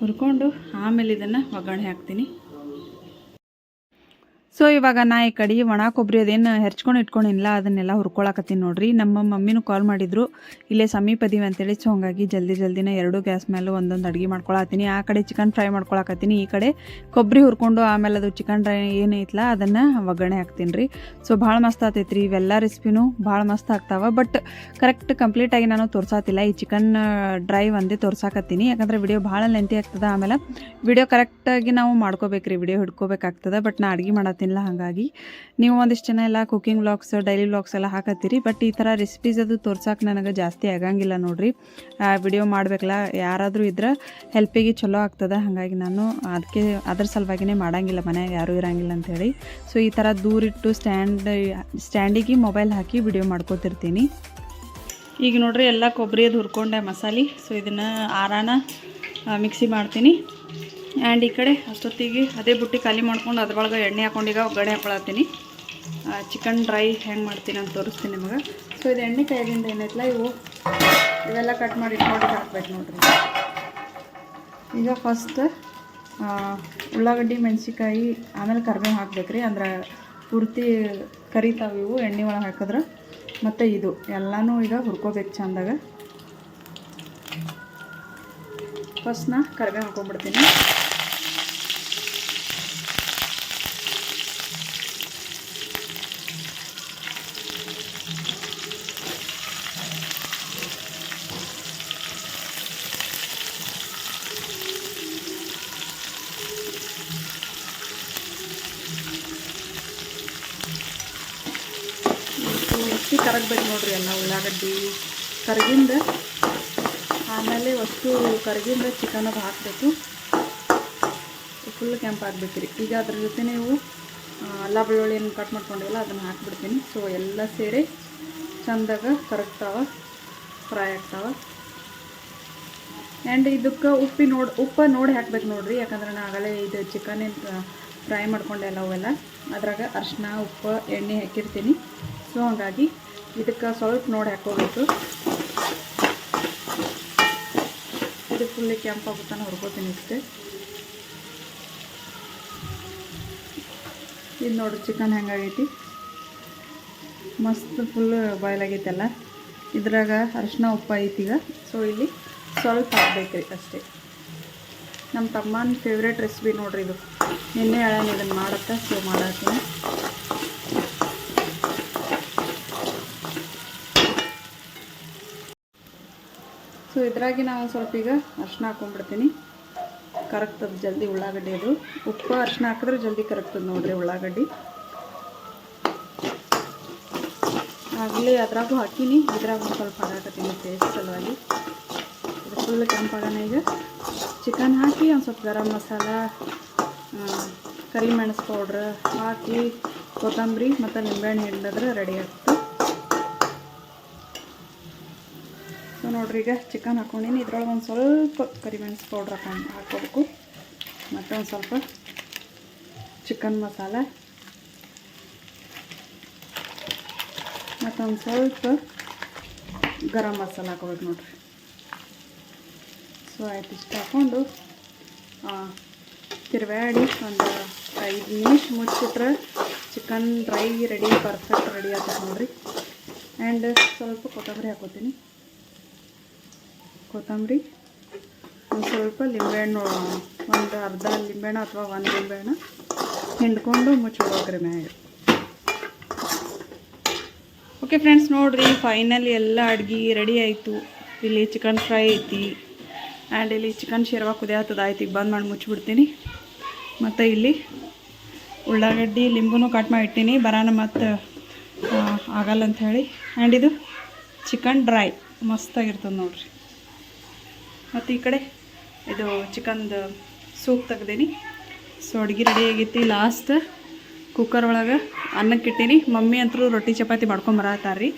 ಹುರ್ಕೊಂಡು ಆಮೇಲೆ ಇದನ್ನು ಒಗ್ಗರಣೆ ಹಾಕ್ತೀನಿ. ಸೊ ಇವಾಗ ನಾ ಈ ಕಡೆ ಒಣ ಕೊಬ್ಬರಿ ಅದೇನು ಹೆರ್ಚ್ಕೊಂಡು ಇಟ್ಕೊಂಡಿಲ್ಲ ಅದನ್ನೆಲ್ಲ ಹುರ್ಕೊಳಕತ್ತೀನಿ ನೋಡ್ರಿ. ನಮ್ಮ ಮಮ್ಮಿನೂ ಕಾಲ್ ಮಾಡಿದ್ರು, ಇಲ್ಲೇ ಸಮೀಪ ಇದೀವಿ ಅಂತೇಳಿ. ಸೊ ಹಂಗಾಗಿ ಜಲ್ದಿ ಜಲ್ದಿನ ಎರಡು ಗ್ಯಾಸ್ ಮೇಲೆ ಒಂದೊಂದು ಅಡುಗೆ ಮಾಡ್ಕೊಳತ್ತೀನಿ ಆ ಕಡೆ ಚಿಕನ್ ಫ್ರೈ ಮಾಡ್ಕೊಳಕತ್ತೀನಿ, ಈ ಕಡೆ ಕೊಬ್ಬರಿ ಹುರ್ಕೊಂಡು ಆಮೇಲೆ ಅದು ಚಿಕನ್ ಡ್ರೈ ಏನೈತಲ್ಲ ಅದನ್ನು ಒಗ್ಗರಣೆ ಹಾಕ್ತೀನಿ ರೀ ಸೊ ಭಾಳ ಮಸ್ತ್ ಆಗ್ತೈತಿ ರೀ ಇವೆಲ್ಲ ರೆಸಿಪಿನೂ ಭಾಳ ಮಸ್ತ್ ಆಗ್ತಾವೆ. ಬಟ್ ಕರೆಕ್ಟ್ ಕಂಪ್ಲೀಟಾಗಿ ನಾನು ತೋರ್ಸಾತಿಲ್ಲ. ಈ ಚಿಕನ್ ಡ್ರೈ ಒಂದೇ ತೋರ್ಸಾಕತ್ತೀನಿ. ಯಾಕಂದ್ರೆ ವಿಡಿಯೋ ಭಾಳ ಲೆಂತಿ ಆಗ್ತದೆ. ಆಮೇಲೆ ವಿಡಿಯೋ ಕರೆಕ್ಟಾಗಿ ನಾವು ಮಾಡ್ಕೋಬೇಕ್ರಿ. ವಿಡಿಯೋ ಹಿಡ್ಕೋಬೇಕಾಗ್ತದೆ. ಬಟ್ ನಾ ಅಡುಗೆ ಮಾಡತ್ತೀನಿಲ್ಲ ಹಾಗಾಗಿ ನೀವು ಒಂದಿಷ್ಟು ಜನ ಎಲ್ಲ ಕುಕಿಂಗ್ ವ್ಲಾಗ್ಸ್ ಡೈಲಿ ವ್ಲಾಗ್ಸ್ ಎಲ್ಲ ಹಾಕತ್ತೀರಿ ಬಟ್ ಈ ಥರ ರೆಸಿಪೀಸ್ ಅದು ತೋರ್ಸಕ್ಕೆ ನನಗೆ ಜಾಸ್ತಿ ಆಗಂಗಿಲ್ಲ ನೋಡಿರಿ. ವಿಡಿಯೋ ಮಾಡಬೇಕಲ್ಲ, ಯಾರಾದರೂ ಇದ್ರೆ ಹೆಲ್ಪಿಗೆ ಚಲೋ ಆಗ್ತದೆ, ಹಾಗಾಗಿ ನಾನು ಅದಕ್ಕೆ ಅದ್ರ ಸಲುವಾಗಿನೇ ಮಾಡಂಗಿಲ್ಲ, ಮನೆಯಾಗ ಯಾರೂ ಇರಂಗಿಲ್ಲ ಅಂಥೇಳಿ ಸೊ ಈ ಥರ ದೂರಿಟ್ಟು ಸ್ಟ್ಯಾಂಡ್ ಸ್ಟ್ಯಾಂಡಿಗೆ ಮೊಬೈಲ್ ಹಾಕಿ ವಿಡಿಯೋ ಮಾಡ್ಕೋತಿರ್ತೀನಿ. ಈಗ ನೋಡಿರಿ, ಎಲ್ಲ ಕೊಬ್ಬರಿ ಅದು ಹುರ್ಕೊಂಡೆ ಮಸಾಲೆ ಸೊ ಇದನ್ನು ಆರಾನ ಮಿಕ್ಸಿ ಮಾಡ್ತೀನಿ. ಆ್ಯಂಡ್ ಈ ಕಡೆ ಅಷ್ಟೊತ್ತಿಗೆ ಅದೇ ಬುಟ್ಟಿ ಖಾಲಿ ಮಾಡ್ಕೊಂಡು ಅದ್ರೊಳಗೆ ಎಣ್ಣೆ ಹಾಕೊಂಡು ಈಗ ಒಗ್ಗರಣೆ ಹಾಕೊಳತ್ತೀನಿ. ಚಿಕನ್ ಡ್ರೈ ಹೆಂಗೆ ಮಾಡ್ತೀನಿ ಅಂತ ತೋರಿಸ್ತೀನಿ ನಿಮಗೆ. ಸೊ ಇದು ಎಣ್ಣೆ ಕಾಯಿದಿಂದ ಏನೈತಲ್ಲ ಇವು ಇವೆಲ್ಲ ಕಟ್ ಮಾಡಿ ಇಟ್ಕೊಂಡು ಹಾಕ್ಬೇಕು ನೋಡ್ರಿ. ಈಗ ಫಸ್ಟ್ ಉಳ್ಳಾಗಡ್ಡಿ ಮೆಣಸಿಕಾಯಿ ಆಮೇಲೆ ಕರಿಬೇವು ಹಾಕ್ಬೇಕ್ರಿ. ಅಂದ್ರೆ ಪೂರ್ತಿ ಕರಿತಾವೆ ಇವು, ಎಣ್ಣೆ ಒಳಗೆ ಹಾಕಿದ್ರೆ. ಮತ್ತು ಇದು, ಎಲ್ಲನೂ ಈಗ ಹುರ್ಕೋಬೇಕು ಚಂದಾಗ. ಫಸ್ಟ್ ನಾ ಕರಿಬೇವು ಹಾಕೊಂಡ್ಬಿಡ್ತೀನಿ ಕರಗಬೇಕು ನೋಡ್ರಿ ಎಲ್ಲ ಉಳ್ಳಾಗಡ್ಡಿ, ಕರಗಿಂದ ಆಮೇಲೆ ಅಷ್ಟು ಕರಗಿಂದ ಚಿಕನ್ ಹಾಕಬೇಕು. ಫುಲ್ ಕೆಂಪು ಹಾಕ್ಬೇಕ್ರಿ ಈಗ ಅದ್ರ ಜೊತೆ ನೀವು ಎಲ್ಲ ಅಲ್ಲ ಬೆಳ್ಳುಳ್ಳಿ ಏನು ಕಟ್ ಮಾಡ್ಕೊಂಡಿಲ್ಲ ಅದನ್ನು ಹಾಕ್ಬಿಡ್ತೀನಿ. ಸೊ ಎಲ್ಲ ಸೇರಿ ಚಂದಾಗ ಕರಗ್ತಾವ ಫ್ರೈ ಆಗ್ತಾವೆ. ಆ್ಯಂಡ್ ಇದಕ್ಕೆ ಉಪ್ಪಿ ನೋಡಿ, ಉಪ್ಪು ನೋಡಿ ಹಾಕ್ಬೇಕು ನೋಡಿರಿ. ಯಾಕಂದ್ರೆ ನಾನು ಆಗಲೇ ಇದು ಚಿಕನ್ ಫ್ರೈ ಮಾಡ್ಕೊಂಡೆಲ್ಲ ಅವೆಲ್ಲ. ಅದ್ರಾಗ ಅರಿಶಿನ ಉಪ್ಪು, ಎಣ್ಣೆ ಹಾಕಿರ್ತೀನಿ. ಸೊ ಹಾಗಾಗಿ ಇದಕ್ಕೆ ಸ್ವಲ್ಪ ನೋಡಿ ಹಾಕೋಬೇಕು. ಇದು ಫುಲ್ಲಿ ಕೆಂಪಾಗುತ್ತಾನೆ ಹುರ್ಕೋತೀನಿ ಇಷ್ಟೇ. ಇದು ನೋಡಿ ಚಿಕನ್ ಹೆಂಗಾಗೈತಿ ಮಸ್ತ್ ಫುಲ್ ಬಾಯ್ಲ್ ಆಗೈತಲ್ಲ. ಇದ್ರಾಗ ಅರಿಶಿನ, ಉಪ್ಪು ಐತಿ ಈಗ. ಸೊ ಇಲ್ಲಿ ಸ್ವಲ್ಪ ಹಾಕ್ಬೇಕ್ರಿ ಅಷ್ಟೇ. ನಮ್ಮ ತಮ್ಮನ ಫೇವ್ರೇಟ್ ರೆಸಿಪಿ ನೋಡ್ರಿ ಇದು. ನಿನ್ನೆ ಹೇಳೋಣ ಇದನ್ನು ಮಾಡತ್ತೆ ಸೊ ಮಾಡತ್ತೀನಿ. ಸೊ ಇದ್ರಾಗಿ ನಾವು ಸ್ವಲ್ಪ ಈಗ ಅರ್ಶಿನ ಹಾಕೊಂಡ್ಬಿಡ್ತೀನಿ. ಕರಗ್ತದೆ ಜಲ್ದಿ ಉಳ್ಳಾಗಡ್ಡಿ ಅದು. ಉಪ್ಪು ಅರ್ಶಿನ ಹಾಕಿದ್ರೆ ಜಲ್ದಿ ಕರಗ್ತದೆ ನೋಡ್ರಿ ಉಳ್ಳಾಗಡ್ಡಿ. ಆಗಲಿ ಅದ್ರಾಗೂ ಹಾಕೀನಿ. ಇದ್ರಾಗ ಒಂದು ಸ್ವಲ್ಪ ಹಾಕತ್ತೀನಿ ಟೇಸ್ಟ್ ಸಲುವಾಗಿ. ಫುಲ್ ಕೆಂಪಾಗೋಣ ಈಗ. ಚಿಕನ್ ಹಾಕಿ ಒಂದು ಸ್ವಲ್ಪ ಗರಂ ಮಸಾಲ ಕರಿಮೆಣಸು ಪೌಡ್ರ್ ಹಾಕಿ, ಕೊತ್ತಂಬರಿ ಮತ್ತು ನಿಂಬೆಹಣ್ಣು ಹಿಂಡಿದ್ರೆ ರೆಡಿ ಆಗ್ತದೆ. ನೋಡ್ರಿ ಈಗ ಚಿಕನ್ ಹಾಕೊಂಡೀನಿ. ಇದ್ರೊಳಗೆ ಒಂದು ಸ್ವಲ್ಪ ಕರಿಮೆಣಸು ಪೌಡ್ರ್ ಹಾಕೊಂಡು ಹಾಕ್ಕೋಬೇಕು. ಮತ್ತು ಒಂದು ಸ್ವಲ್ಪ ಚಿಕನ್ ಮಸಾಲ. ಮತ್ತು ಒಂದು ಸ್ವಲ್ಪ ಗರಂ ಮಸಾಲ ಹಾಕೋಬೇಕು ನೋಡ್ರಿ. ಸೊ ಆಯ್ತು ಇಷ್ಟು ಹಾಕ್ಕೊಂಡು ತಿರುವಾಡಿ ಒಂದು ಐದು ನಿಮಿಷ ಮುಚ್ಚಿಟ್ರೆ chicken dry ready perfect ready ಆಗ್ತದೆ ನೋಡ್ರಿ. ಆ್ಯಂಡ್ ಸ್ವಲ್ಪ ಕೊತ್ತಂಬರಿ ಹಾಕೋತೀನಿ ಕೊತ್ತಂಬರಿ. ಒಂದು ಸ್ವಲ್ಪ ಲಿಂಬೆಹಣ್ಣು, ಒಂದು ಅರ್ಧ ಲಿಂಬೆಹಣ್ಣು ಅಥವಾ ಒಂದು ಲಿಂಬೆಹಣ್ಣು ಹಿಂಡ್ಕೊಂಡು ಮುಚ್ಚಿಡ್ಬೇಕ್ರಿ ಮ್ಯಾಗ. ಓಕೆ ಫ್ರೆಂಡ್ಸ್ ನೋಡಿರಿ ಫೈನಲಿ ಎಲ್ಲ ಅಡ್ಗೆ ರೆಡಿ ಆಯಿತು. ಇಲ್ಲಿ ಚಿಕನ್ ಫ್ರೈ ಐತಿ ಆ್ಯಂಡ್ ಇಲ್ಲಿ ಚಿಕನ್ ಶೇರ್ವಾ ಕುದಿಯಾತದ ಆಯ್ತು. ಈಗ ಬಂದ್ ಮಾಡಿ ಮುಚ್ಚಿಬಿಡ್ತೀನಿ ಮತ್ತು ಇಲ್ಲಿ ಉಳ್ಳಾಗಡ್ಡಿ, ಲಿಂಬುನೂ ಕಟ್ ಮಾಡಿ ಇಟ್ಟೀನಿ. ಬರಾನ ಮತ್ತು ಆಗಲ್ಲ ಅಂತ ಹೇಳಿ. ಆ್ಯಂಡ್ ಇದು ಚಿಕನ್ ಡ್ರೈ ಮಸ್ತಾಗಿರ್ತದೆ ನೋಡ್ರಿ. ಮತ್ತು ಈ ಕಡೆ ಇದು ಚಿಕನ್ದು ಸೂಪ್ ತೆಗ್ದೀನಿ. ಸೊ ಅಡುಗೆ ರೆಡಿ ಆಗೈತಿ ಲಾಸ್ಟ್ ಕುಕ್ಕರ್ ಒಳಗೆ ಅನ್ನಕ್ಕೆ ಇಟ್ಟೀನಿ. ಮಮ್ಮಿ ಅಂತರೂ ರೊಟ್ಟಿ ಚಪಾತಿ ಮಾಡ್ಕೊಂಬರತ್ತಾರ ರೀ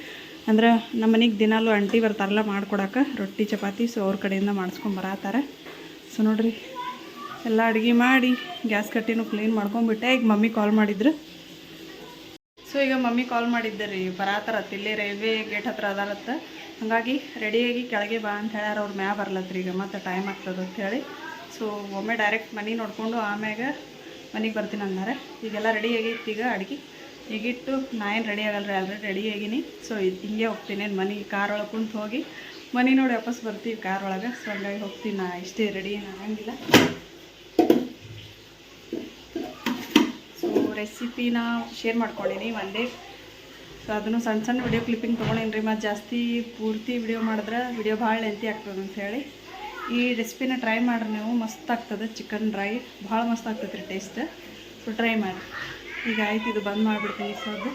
ಅಂದ್ರೆ ನಮ್ಮ ಮನೆಗೆ ದಿನಾಲು ಅಂಟಿ ಬರ್ತಾರಲ್ಲ ಮಾಡ್ಕೊಡಕ್ಕೆ ರೊಟ್ಟಿ ಚಪಾತಿ ಸೊ ಅವ್ರ ಕಡೆಯಿಂದ ಮಾಡಿಸ್ಕೊಂಬರತ್ತಾರ ಸೊ ನೋಡಿರಿ, ಎಲ್ಲ ಅಡುಗೆ ಮಾಡಿ ಗ್ಯಾಸ್ ಕಟ್ಟಿನೂ ಕ್ಲೀನ್ ಮಾಡ್ಕೊಂಬಿಟ್ಟೆ ಈಗ ಮಮ್ಮಿ ಕಾಲ್ ಮಾಡಿದ್ರು. ಸೊ ಈಗ ಮಮ್ಮಿ ಕಾಲ್ ಮಾಡಿದ್ದೆ ರೀ ಬರಾತಾರತ್ತ ಇಲ್ಲೇ ರೈಲ್ವೆ ಗೇಟ್ ಹತ್ರ ಅದಾರತ್ತ ಹಾಗಾಗಿ ರೆಡಿಯಾಗಿ ಕೆಳಗೆ ಬಾ ಅಂತ ಹೇಳ್ಯಾರ, ಅವ್ರ ಮ್ಯಾ ಬರ್ಲತ್ರಿ ಈಗ ಮತ್ತೆ ಟೈಮ್ ಆಗ್ತದೆ ಹೇಳಿ. ಸೊ ಒಮ್ಮೆ ಡೈರೆಕ್ಟ್ ಮನೆ ನೋಡಿಕೊಂಡು ಆಮ್ಯಾಗ ಮನೆಗೆ ಬರ್ತೀನಿ ಅಂದಾರೆ ಈಗೆಲ್ಲ ರೆಡಿ ಆಗೈತಿ ಈಗ ಅಡುಗೆ. ಈಗಿಟ್ಟು ನಾ ಏನು ರೆಡಿ ಆಗಲ್ಲ ಆಲ್ರೆಡಿ ರೆಡಿ ಆಗಿನಿ. ಸೊ ಹಿಂಗೆ ಹೋಗ್ತೀನಿ ಮನೆ ಕಾರ್ ಒಳಗೆ ಕುಂತು ಹೋಗಿ ಮನೆ ನೋಡಿ ವಾಪಸ್ ಬರ್ತೀವಿ ಕಾರ್ ಒಳಗೆ. ಸೊ ಹಂಗಾಗಿ ಹೋಗ್ತೀನಿ ನಾ, ಇಷ್ಟೇ ರೆಡಿ ಆಗಂಗಿಲ್ಲ. ಸೊ ರೆಸಿಪಿನ ಶೇರ್ ಮಾಡ್ಕೊಂಡಿನಿ ಒಂದೇ. ಸೊ ಅದನ್ನು ಸಣ್ಣ ಸಣ್ಣ ವಿಡಿಯೋ ಕ್ಲಿಪ್ಪಿಂಗ್ ತೊಗೊಂಡೇನಿ ರೀ ಮತ್ತು ಜಾಸ್ತಿ ಪೂರ್ತಿ ವಿಡಿಯೋ ಮಾಡಿದ್ರೆ ವಿಡಿಯೋ ಭಾಳ ಲೆಂತಿ ಆಗ್ತದೆ ಹೇಳಿ. ಈ ರೆಸಿಪಿನ ಟ್ರೈ ಮಾಡ್ರಿ ನೀವು. ಮಸ್ತ್ ಆಗ್ತದೆ ಚಿಕನ್ ಡ್ರೈ ಭಾಳ ಮಸ್ತ್ ಆಗ್ತದೆ ರೀ ಟೇಸ್ಟ್ ಸೊ ಟ್ರೈ ಮಾಡಿ ಈಗ ಆಯ್ತು, ಇದು ಬಂದ್ ಮಾಡಿಬಿಡ್ತೀನಿ ಸದ್ದು.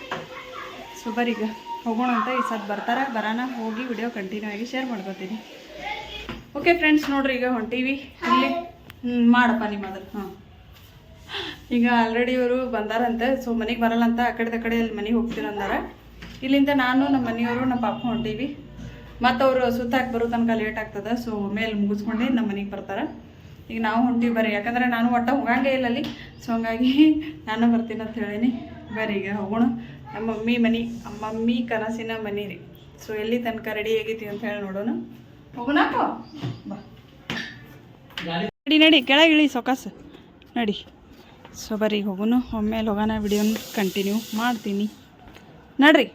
ಸೊ ಬರ್ರಿ ಈಗ ಹೋಗೋಣ ಅಂತ ಈ ಸದ್ದು ಬರ್ತಾರೆ. ಬರಾನ, ಹೋಗಿ ವಿಡಿಯೋ ಕಂಟಿನ್ಯೂ ಆಗಿ ಶೇರ್ ಮಾಡ್ಕೊತೀನಿ. ಓಕೆ ಫ್ರೆಂಡ್ಸ್ ನೋಡ್ರಿ ಈಗ ಹೊಂಟೀವಿ. ಇಲ್ಲಿ ಮಾಡಪ್ಪ ನಿಮ್ಮ ಅದ್ರ ಹಾಂ. ಈಗ ಆಲ್ರೆಡಿ ಇವರು ಬಂದಾರಂತೆ. ಸೊ ಮನೆಗೆ ಬರಲ್ಲ ಅಂತ ಆ ಕಡೆ ತಕಡೆ ಕಡೆ ಅಲ್ಲಿ ಮನೆಗೆ ಹೋಗ್ತೀನಿ ಅಂದಾರ ಇಲ್ಲಿಂದ ನಾನು ನಮ್ಮ ಮನೆಯವರು, ನಮ್ಮ ಪಾಪ ಹೊಂಟೀವಿ. ಮತ್ತು ಅವರು ಸುತ್ತಾಕಿ ಬರೋ ತನಕ ಲೇಟ್ ಆಗ್ತದೆ ಸೊ ಮೇಲೆ ಮುಗಿಸ್ಕೊಂಡೆ ನಮ್ಮ ಮನೆಗೆ ಬರ್ತಾರೆ. ಈಗ ನಾವು ಹೊಂಟೀವಿ ಬರ್ರಿ, ಯಾಕಂದರೆ ನಾನು ಒಟ್ಟ ಹೋಗಂಗೇ ಇಲ್ಲ ಅಲ್ಲಿ ಸೊ ಹಂಗಾಗಿ ನಾನು ಬರ್ತೀನಿ ಅಂತ ಹೇಳೀನಿ. ಬರ್ರಿ ಈಗ ಹೋಗೋಣ. ನಮ್ಮ ಮಮ್ಮಿ ಮನೆ, ಮಮ್ಮಿ ಕನಸಿನ ಮನೆ ರೀ. ಸೊ ಎಲ್ಲಿ ತನಕ ರೆಡಿ ಆಗೈತಿ ಅಂತ ಹೇಳಿ ನೋಡೋಣ. ಹೋಗೋಣಪ್ಪ ಬಾ. ನಡಿ ನಡಿ, ಕೆಳಗೆ ಇಳಿ ಸೊಕಾಸ. ನಡಿ. ಸೊ ಬರ್ರಿ ಹೋಗೋಣ. ಒಮ್ಮೆಲೆ ಹೋಗೋಣ, ವಿಡಿಯೋನ ಕಂಟಿನ್ಯೂ ಮಾಡ್ತೀನಿ. ನಡ್ರಿ.